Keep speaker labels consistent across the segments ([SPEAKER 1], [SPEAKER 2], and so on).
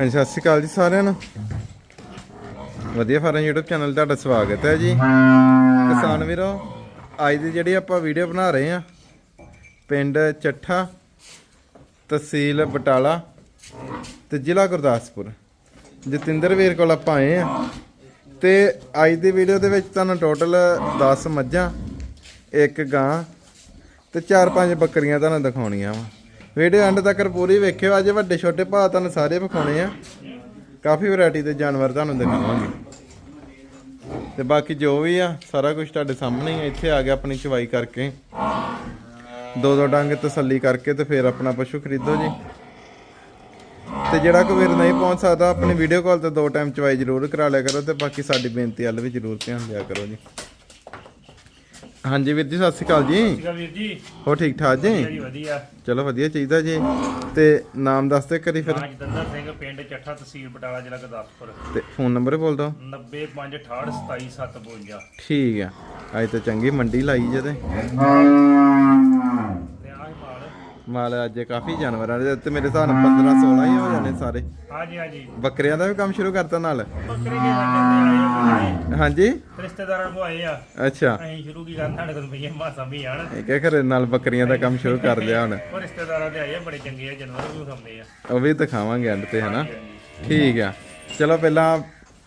[SPEAKER 1] ਹਾਂਜੀ, ਸਤਿ ਸ਼੍ਰੀ ਅਕਾਲ ਜੀ ਸਾਰਿਆਂ ਨੂੰ। ਵਧੀਆ ਫਾਰਮ YouTube ਚੈਨਲ ਤੁਹਾਡਾ ਸਵਾਗਤ ਹੈ ਜੀ। ਕਿਸਾਨ ਵੀਰੋ, ਅੱਜ ਦੀ ਜਿਹੜੀ ਆਪਾਂ ਵੀਡੀਓ ਬਣਾ ਰਹੇ ਆ ਪਿੰਡ ਚੱਠਾ, ਤਹਿਸੀਲ ਬਟਾਲਾ ਤੇ ਜ਼ਿਲ੍ਹਾ ਗੁਰਦਾਸਪੁਰ। ਜਤਿੰਦਰ ਵੀਰ ਕੋਲ ਆਪਾਂ ਆਏ ਆ ਤੇ ਅੱਜ ਦੀ ਵੀਡੀਓ ਦੇ ਵਿੱਚ ਤੁਹਾਨੂੰ ਟੋਟਲ 10 ਮੱਝਾਂ, ਇੱਕ ਗਾਂ ਤੇ ਚਾਰ ਪੰਜ ਬੱਕਰੀਆਂ ਤੁਹਾਨੂੰ ਦਿਖਾਉਣੀਆਂ ਵਾ। ਵੀਡੀਓ ਐਂਡ ਤੱਕ ਪੂਰੀ ਵੇਖਿਓ। ਅੱਜ ਵੱਡੇ ਛੋਟੇ ਭਾਅ ਤੁਹਾਨੂੰ ਸਾਰੇ ਵਿਖਾਉਣੇ ਆ। ਕਾਫੀ ਵੈਰਾਈਟੀ ਦੇ ਜਾਨਵਰ ਤੁਹਾਨੂੰ ਦਿਖਾਵਾਂਗੇ। ਤੇ ਬਾਕੀ ਜੋ ਵੀ ਆ, ਸਾਰਾ ਕੁਝ ਤੁਹਾਡੇ ਸਾਹਮਣੇ ਹੀ ਆ। ਇੱਥੇ ਆ ਗਿਆ ਆਪਣੀ ਚਵਾਈ ਕਰਕੇ। ਦੋ ਦੋ ਡੰਗ ਤਸੱਲੀ ਕਰਕੇ ਤੇ ਫਿਰ ਆਪਣਾ ਪਸ਼ੂ ਖਰੀਦੋ ਜੀ। ਤੇ ਜਿਹੜਾ ਕੋਈ ਵੀਰ ਨਹੀਂ ਪਹੁੰਚ ਸਕਦਾ, ਆਪਣੀ ਵੀਡੀਓ ਕਾਲ ਤੇ ਦੋ ਟਾਈਮ ਚਵਾਈ ਜ਼ਰੂਰ ਕਰਾ ਲਿਆ ਕਰੋ ਤੇ ਬਾਕੀ ਸਾਡੀ ਬੇਨਤੀ ਵੱਲ ਵੀ ਜ਼ਰੂਰ ਧਿਆਨ ਦਿਆ ਕਰੋ ਜੀ। ਹਾਂਜੀ ਵੀਰ ਜੀ ਸਤਿ ਸ਼੍ਰੀ ਅਕਾਲ ਜੀ।
[SPEAKER 2] ਠੀਕ ਵੀਰ ਜੀ।
[SPEAKER 1] ਹੋ ਠੀਕ ਠਾਕ ਜੀ?
[SPEAKER 2] ਵਧੀਆ
[SPEAKER 1] ਚਲੋ ਵਧੀਆ ਚਾਹੀਦਾ ਜੀ। ਤੇ ਨਾਮ ਦੱਸ ਦੇ ਕਰੀ ਫਿਰ।
[SPEAKER 2] ਮਾਜ ਦੰਦਰ ਸਿੰਘ ਪਿੰਡ ਚੱਠਾ ਤਹਿਸੀਲ ਬਟਾਲਾ ਜ਼ਿਲ੍ਹਾ ਗੁਰਦਾਸਪੁਰ।
[SPEAKER 1] ਤੇ ਫੋਨ ਨੰਬਰ ਬੋਲ ਦੋ
[SPEAKER 2] 9568277752
[SPEAKER 1] ਠੀਕ ਆ। ਅੱਜ ਤਾਂ ਚੰਗੀ ਮੰਡੀ ਲਾਈ ਜੇ ਤੇ।
[SPEAKER 2] ਤੇ ਆਹ ਮਾਲ।
[SPEAKER 1] ਅੱਜ ਕਾਫੀ ਜਾਨਵਰਾਂ ਦੇ ਤੇ ਮੇਰੇ ਹਿਸਾਬ ਨਾਲ 15 16 ਹੀ ਹੋ ਜਾਣੇ ਸਾਰੇ।
[SPEAKER 2] ਹਾਂਜੀ ਹਾਂਜੀ।
[SPEAKER 1] ਬੱਕਰੀਆਂ ਦਾ ਵੀ ਕੰਮ ਸ਼ੁਰੂ ਕਰਤਾ ਨਾਲ।
[SPEAKER 2] ਬੱਕਰੇ ਆ।
[SPEAKER 1] ਹਾਂਜੀ।
[SPEAKER 2] ਰਿਸ਼ਤੇਦਾਰਾਂ ਕੋ ਆਏ ਆ।
[SPEAKER 1] ਅੱਛਾ।
[SPEAKER 2] ਅਸੀਂ ਸ਼ੁਰੂ ਕੀ ਕਰਨ ਸਾਡੇ ਕੋਲ ਪਈਏ ਮਾਸਾ ਵੀ ਆਣ।
[SPEAKER 1] ਇਹ ਕਹਿ ਘਰੇ ਨਾਲ ਬੱਕਰੀਆਂ ਦਾ ਕੰਮ ਸ਼ੁਰੂ ਕਰ ਲਿਆ ਹੁਣ।
[SPEAKER 2] ਉਹ ਰਿਸ਼ਤੇਦਾਰਾਂ ਦੇ ਆਏ ਆ ਬੜੇ ਚੰਗੇ ਆ ਜਾਨਵਰ ਵੀ ਖਾਂਦੇ ਆ।
[SPEAKER 1] ਉਹ ਵੀ ਦਿਖਾਵਾਂਗੇ ਐਂਡ ਤੇ ਹਨਾ? ਠੀਕ ਆ। ਚਲੋ ਪਹਿਲਾਂ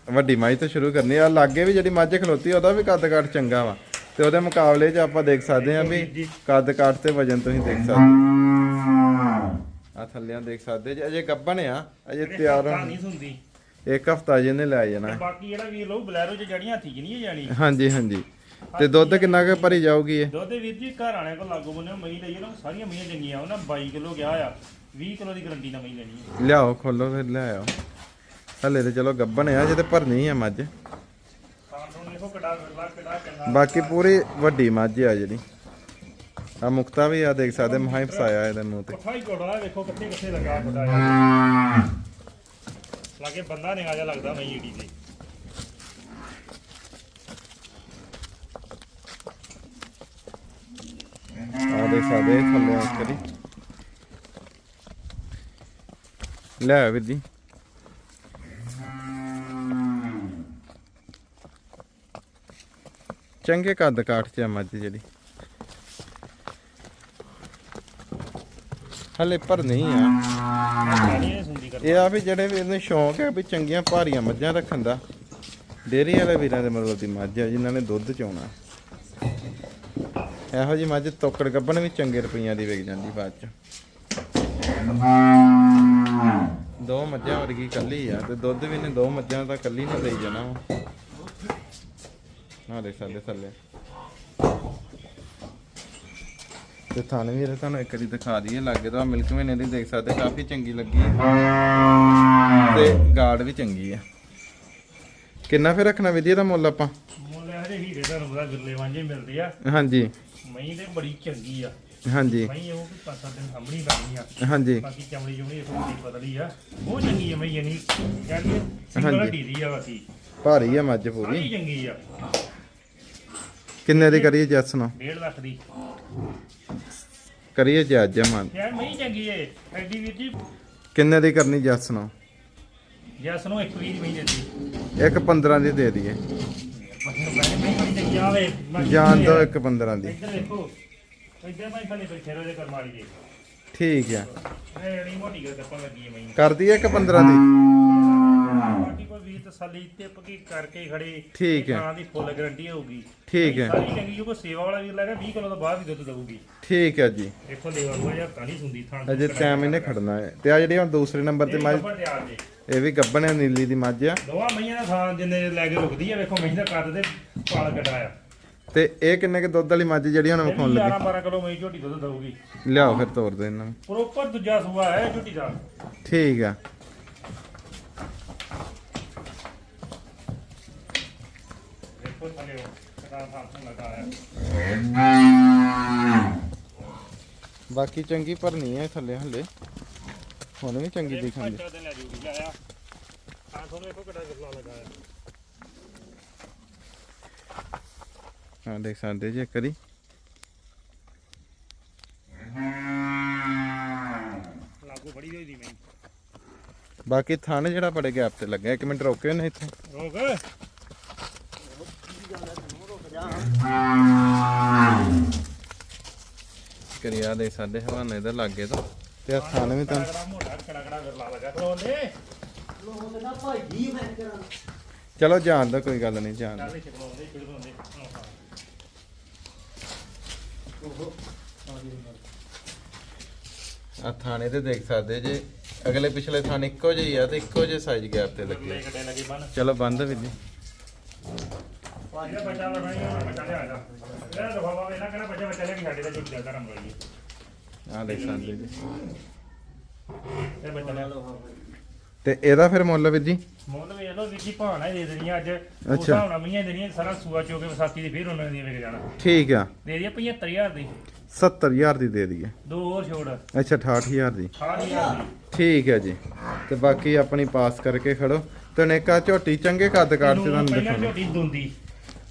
[SPEAKER 1] ਵੱਡੀ ਮੱਝ ਤੋਂ ਸ਼ੁਰੂ ਕਰਨੀ ਆ। ਲਾਗੇ ਵੀ ਜਿਹੜੀ ਮੱਝ ਖਲੋਤੀ ਉਹਦਾ ਵੀ ਕੱਦ ਕਾਠ ਚੰਗਾ ਵਾ। ਤੇ ਉਹਦੇ ਮੁਕਾਬਲੇ 'ਚ ਆਪਾਂ ਦੇਖ ਸਕਦੇ ਆ ਵੀ ਕੱਦ ਕਾਠ ਤੇ ਵਜਨ ਤੁਸੀਂ ਦੇਖ ਸਕਦੇ ਆ ਥੱਲਿਆਂ ਦੇਖ ਸਕਦੇ ਜੀ ਅਜੇ ਗੱਬਣ ਆ ਅਜੇ ਤਿਆਰ
[SPEAKER 2] ਨਹੀਂ ਸੁਣਦੀ।
[SPEAKER 1] ਇੱਕ ਹਫਤਾ ਜਿਹਨੇ ਲੈ ਜਾਣਾ।
[SPEAKER 2] ਬਾਕੀ ਜਿਹੜਾ ਵੀਰ ਲੋ ਬਲੈਰੋ ਚ ਜੜੀਆਂ ਹੱਥੀ ਨਹੀਂ ਜਾਣੀ।
[SPEAKER 1] ਹਾਂਜੀ ਹਾਂਜੀ। ਤੇ ਦੁੱਧ ਕਿੰਨਾ ਕੁ ਭਰੀ ਜਾਊਗੀ ਇਹ?
[SPEAKER 2] ਦੁੱਧ ਵੀਰ ਜੀ ਘਰ ਆਣੇ ਕੋਲ ਲਾਗੂ ਬੰਨੇ ਮਈ ਲਈ ਨਾ ਸਾਰੀਆਂ ਮਈਆਂ ਚੰਗੀਆਂ ਉਹਨਾਂ 22 ਕਿਲੋ ਗਿਆ ਆ 20 ਕਿਲੋ ਦੀ ਗਰੰਟੀ ਨਾਲ ਮਈ ਲੈਣੀ ਹੈ।
[SPEAKER 1] ਲਿਆਓ ਖੋਲੋ ਫਿਰ ਲਿਆਓ। ਹਲੇ ਤੇ ਚਲੋ ਗੱਬਣ ਆ ਜੇ ਤੇ ਭਰਨੀ ਆ ਮੱਝ। ਬਾਕੀ ਪੂਰੀ ਵੱਡੀ ਮੱਝ ਆ ਜਿਹੜੀ। ਆ ਮੁਕਤਾ ਵੀ ਆ ਦੇਖ ਸਕਦੇ ਮਹਾਂ ਫਸਾਇਆ ਇਹਦੇ ਮੂੰਹ ਤੇ।
[SPEAKER 2] ਹੀ ਕੋੜਾ ਵੇਖੋ ਕਿੱਥੇ ਕਿੱਥੇ ਲੱਗਾ ਕੋੜਾ ਯਾਰ ਲਾਗੇ ਬੰਦਾ ਨਿਗਾ ਜਾ ਲੱਗਦਾ ਮਈ ਈੜੀ ਤੇ।
[SPEAKER 1] ਆ ਦੇਖ ਸਕਦੇ ਥੱਲੇ ਆ ਕਰੀ ਲੈ ਆ ਵੀਰ ਜੀ। ਚੰਗੇ ਕੱਦ ਕਾਠ ਚ ਮੱਝ ਜਿਹੜੀ। ਹਲੇ ਪਰ ਆ।
[SPEAKER 2] ਇਹ
[SPEAKER 1] ਆ ਵੀ ਜਿਹੜੇ ਵੀਰ ਨੂੰ ਸ਼ੌਂਕ ਹੈ ਵੀ ਚੰਗੀਆਂ ਭਾਰੀਆਂ ਮੱਝਾਂ ਰੱਖਣ ਦਾ। ਡੇਅਰੀ ਵਾਲੇ ਵੀਰਾਂ ਦੇ ਮਤਲਬ ਦੀ ਮੱਝ ਆ, ਜਿਨ੍ਹਾਂ ਨੇ ਦੁੱਧ ਚੋਣਾ। ਇਹੋ ਜੀ ਮੱਝ ਤੋਕੜ ਗੱਬਣ ਵੀ ਚੰਗੇ ਰੁਪਈਆਂ ਦੀ ਵਿਕ ਜਾਂਦੀ ਬਾਅਦ ਚ। ਦੋ ਮੱਝਾਂ ਵਰਗੀ ਕੱਲੀ ਆ ਤੇ ਦੁੱਧ ਵੀ ਨੇ ਦੋ ਮੱਝਾਂ ਤਾਂ ਕੱਲੀ ਨੇ ਲਈ ਜਾਣਾ ਵਾ। ਹਾਂ ਦੇ ਸਾਡੇ ਥੱਲੇ। ਤੇ ਥਾਣੇ ਵੀ ਤੁਹਾਨੂੰ ਇੱਕ ਵਾਰੀ ਦਿਖਾ ਦਈਏ ਲੱਗੇ ਤਾਂ ਮਿਲਕ ਮਹੀਨੇ ਦੀ ਦੇਖ ਸਕਦੇ ਕਾਫੀ ਚੰਗੀ ਲੱਗੀ ਹੈ। ਤੇ ਗਾਰਡ ਵੀ ਚੰਗੀ ਆ ਕਿੰਨਾ ਫਿਰ ਰੱਖਣਾ ਵਿਧੀ ਦਾ ਮੁੱਲ ਆਪਾਂ?
[SPEAKER 2] ਮੁੱਲ ਹਰੇ ਹੀਰੇ ਦਾ ਰੁਪਦਾ ਗਿਰਲੇ ਵਾਂਝੇ ਮਿਲਦੇ ਆ।
[SPEAKER 1] ਹਾਂਜੀ।
[SPEAKER 2] ਮਈ ਤੇ ਬੜੀ ਚੰਗੀ ਆ।
[SPEAKER 1] ਹਾਂਜੀ।
[SPEAKER 2] ਮਈ ਉਹ ਵੀ ਪੰਜ ਸੱਤ ਦਿਨ ਸਾਹਮਣੀ ਕਰਨੀ ਆ।
[SPEAKER 1] ਹਾਂਜੀ।
[SPEAKER 2] ਬਾਕੀ ਚਮੜੀ ਚਮੜੀ ਇਹ ਥੋੜੀ ਬਦਲੀ ਆ। ਬਹੁਤ ਚੰਗੀ ਆ ਮਈ ਯਾਨੀ ਕਹਿੰਦੇ ਸਿੰਗਲ ਦੀ ਆ ਬਾਕੀ।
[SPEAKER 1] ਭਾਰੀ ਆ ਮੱਝ ਪੂਰੀ।
[SPEAKER 2] ਚੰਗੀ ਆ।
[SPEAKER 1] ਕਿੰਨੇ ਦੀ ਕਰੀਏ ਜੱਸ ਨੂੰ?
[SPEAKER 2] 1.5 ਲੱਖ ਦੀ।
[SPEAKER 1] ਕਰੀਏ ਜੱਜ ਮਨ
[SPEAKER 2] ਯਾਰ ਮਈ ਚੰਗੀ ਏ ਐਡੀ ਵੀਰ ਜੀ।
[SPEAKER 1] ਕਿੰਨੇ ਦੀ ਕਰਨੀ ਜੱਸ ਨੂੰ
[SPEAKER 2] ਜੈਸ ਨੂੰ ਇੱਕ ਵੀਰ ਮਈ ਦਿੱਤੀ।
[SPEAKER 1] ਇੱਕ 15 ਦੀ ਦੇ ਦਈਏ। ਜਾਨ ਦੋ ਇੱਕ 15 ਦੀ।
[SPEAKER 2] ਇੱਧਰ ਦੇਖੋ ਇੱਧਰ ਭਾਈ ਖਾਲੀ ਬੈਠੇ ਰਹੋ ਦੇ ਕਰਮਾਲੀ ਦੇ
[SPEAKER 1] ਠੀਕ ਆ।
[SPEAKER 2] ਇਹ ਨਹੀਂ ਮੋਟੀ ਗੱਲ ਕੱਪਾਂ ਲੱਗੀ ਹੈ ਮਈ
[SPEAKER 1] ਕਰ ਦਈਏ ਇੱਕ 15 ਦੀ।
[SPEAKER 2] ਤਸੱਲੀ ਟਿਪ ਕੀ ਕਰਕੇ ਖੜੇ
[SPEAKER 1] ਠੀਕ ਹੈ।
[SPEAKER 2] ਨਾਂ ਦੀ ਫੁੱਲ ਗਾਰੰਟੀ ਹੋਊਗੀ।
[SPEAKER 1] ਠੀਕ ਹੈ।
[SPEAKER 2] ਸਾਰੀ ਚੰਗੀ ਜੋ ਕੋ ਸੇਵਾ ਵਾਲਾ ਵੀਰ ਲੱਗਾ 20 ਕਿਲੋ ਤੋਂ ਬਾਅਦ ਹੀ ਦੁੱਧ ਦਊਗੀ।
[SPEAKER 1] ਠੀਕ ਹੈ ਜੀ।
[SPEAKER 2] ਦੇਖੋ ਲੇਵਾ ਜਾਂ ਤਾਂ ਨਹੀਂ ਸੁੰਦੀ ਥਾਂ
[SPEAKER 1] ਅਜੇ ਟਾਈਮ ਇਹਨੇ ਖੜਨਾ ਹੈ। ਤੇ ਆ ਜਿਹੜੀ ਹੁਣ ਦੂਸਰੇ ਨੰਬਰ ਤੇ ਮੱਝ
[SPEAKER 2] ਤੇ
[SPEAKER 1] ਇਹ ਵੀ ਗੱਬਣ ਹੈ ਨੀਲੀ ਦੀ ਮੱਝ ਆ।
[SPEAKER 2] ਦੋਵਾਂ ਮਈਆਂ ਦਾ ਥਾਂ ਜਿੰਨੇ ਲੈ ਕੇ ਰੁਕਦੀ ਆ ਵੇਖੋ ਮਹੀਂ ਦਾ ਕੱਦ ਤੇ ਪਾਲ ਕਟਾਇਆ
[SPEAKER 1] ਤੇ ਇਹ ਕਿੰਨੇ ਕੇ ਦੁੱਧ ਵਾਲੀ ਮੱਝ ਜਿਹੜੀ ਹੁਣ ਵਿਖਾਉਣ ਲੱਗੀ?
[SPEAKER 2] 11 12 ਕਿਲੋ ਮਈ ਝੋਟੀ ਦੁੱਧ ਦਊਗੀ।
[SPEAKER 1] ਲਿਆਓ ਫਿਰ ਤੋਰ ਦੇ ਇਹਨਾਂ ਨੂੰ।
[SPEAKER 2] ਪ੍ਰੋਪਰ ਦੂਜਾ ਸੂਆ ਹੈ ਝੋਟੀ ਦਾ।
[SPEAKER 1] ਠੀਕ ਆ।
[SPEAKER 2] ਦੇਖੋ ਥੱਲੇ ਉਹ ਕਟਾ
[SPEAKER 1] ਬਾਕੀ ਚੰਗੀ ਹੈ ਥੱਲੇ ਹੱਲੇ। ਹੁਣ ਵੀ ਚੰਗੀ ਦਿਖਾਂਦੀ
[SPEAKER 2] ਪੰਜ ਦਿਨ ਲੈ ਜੂਗੀ ਜਾਇਆ ਥਾਂ ਤੁਹਾਨੂੰ ਵੇਖੋ ਕਿੱਡਾ ਗੱਲਾ ਲਗਾਇਆ
[SPEAKER 1] ਹਾਂ, ਦੇਖ ਸਕਦੇ ਜੀ ਇੱਕ ਵਾਰੀ।
[SPEAKER 2] ਲਾਗੂ ਬੜੀ ਹੋਈ ਦੀ ਮੈਂ
[SPEAKER 1] ਬਾਕੀ ਥਣ ਜਿਹੜਾ ਬੜੇ ਗੈਪ ਤੇ ਲੱਗਿਆ, ਇੱਕ ਮਿੰਟ ਰੋਕਿਓ ਨੇ ਇੱਥੇ।
[SPEAKER 2] ਰੋਕ।
[SPEAKER 1] ਕਰਿਆ ਦੇ ਸਾਡੇ ਹਵਾਨੇ ਦਾ ਲੱਗੇ ਤਾਂ। ਤੇ ਆ ਥਣ ਵੀ ਤਾਂ।
[SPEAKER 2] ਕੜਾ ਮੋਟਾ ਕੜਾ ਕੜਾ ਫਿਰ ਲਾ ਲਗਾ ਖਲੋਂਦੇ
[SPEAKER 3] ਲੋਕ ਨਾ ਭਾਈ ਮੈਂ ਕਰਾਂ
[SPEAKER 1] ਚਲੋ ਜਾਣ ਦਾ ਕੋਈ ਗੱਲ ਨਹੀਂ ਜਾਣ ਆ ਥਾਣੇ ਤੇ ਦੇਖ ਸਕਦੇ ਜੇ। ਅਗਲੇ ਪਿਛਲੇ ਥਾਣੇ ਇੱਕੋ ਜਿਹੇ ਆ ਤੇ ਇੱਕੋ ਜਿਹੇ ਸਾਈਜ਼ ਗੈਪ ਤੇ ਲੱਗੇ। ਚਲੋ ਬੰਦ ਵੀ ਜੀ
[SPEAKER 2] ਇਹਦਾ ਬੱਚਾ ਲੜਾਈ ਹੋਣਾ ਬੱਚਾ ਲਿਆ ਜਾ। ਇਹਦਾ ਲਫਾਫਾ ਵੇਲਾ ਕਹਿੰਦਾ ਬੱਚਾ ਬੱਚਾ ਲੈ ਕੇ ਸਾਡੇ ਦਾ ਝੁੱਟ ਦਾ ਧਰਮ ਲਈਏ
[SPEAKER 1] ਆ ਦੇਖ ਸਕਦੇ ਜੀ।
[SPEAKER 2] ਇਹ ਬੱਚਾ ਲੈ
[SPEAKER 1] ਤੇ ਇਹਦਾ ਫਿਰ ਮੁੱਲ ਵੀ ਜੀ?
[SPEAKER 2] ਮੁੱਲ ਵੇਖ ਲਓ ਵਿੱਕੀ ਭਾਣਾ ਦੇ ਦੇਣੀਆਂ ਅੱਜ।
[SPEAKER 1] ਅੱਛਾ।
[SPEAKER 2] ਅੱਛਾ ਹੁਣ ਮੀਆਂ ਦੇਣੀਆਂ ਸਾਰਾ ਸੂਆ ਚੋ ਕੇ ਵਿਸਾਖੀ ਦੀ ਫੇਰ ਉਹਨਾਂ ਦੀਆਂ ਵਿਕ ਜਾਣਾ।
[SPEAKER 1] ਠੀਕ ਆ।
[SPEAKER 2] ਦੇ ਦਈਏ 75000 ਦੀ।
[SPEAKER 1] 70000 ਦੀ ਦੇ ਦਈਏ।
[SPEAKER 2] ਦੋ ਹੋਰ ਛੋੜ।
[SPEAKER 1] ਅੱਛਾ 68000 ਦੀ।
[SPEAKER 2] 68000 ਦੀ।
[SPEAKER 1] ਠੀਕ ਹੈ ਜੀ। ਤੇ ਬਾਕੀ ਆਪਣੀ ਪਾਸ ਕਰਕੇ ਖੜੋ। ਤੇ ਨੇਕਾ ਝੋਟੀ ਚੰਗੇ ਕੱਦ ਕਾਠ ਚ ਤੁਹਾਨੂੰ ਦਿਖਾਉਣਾ।
[SPEAKER 2] ਝੋਟੀ ਦੁੰਦੀ।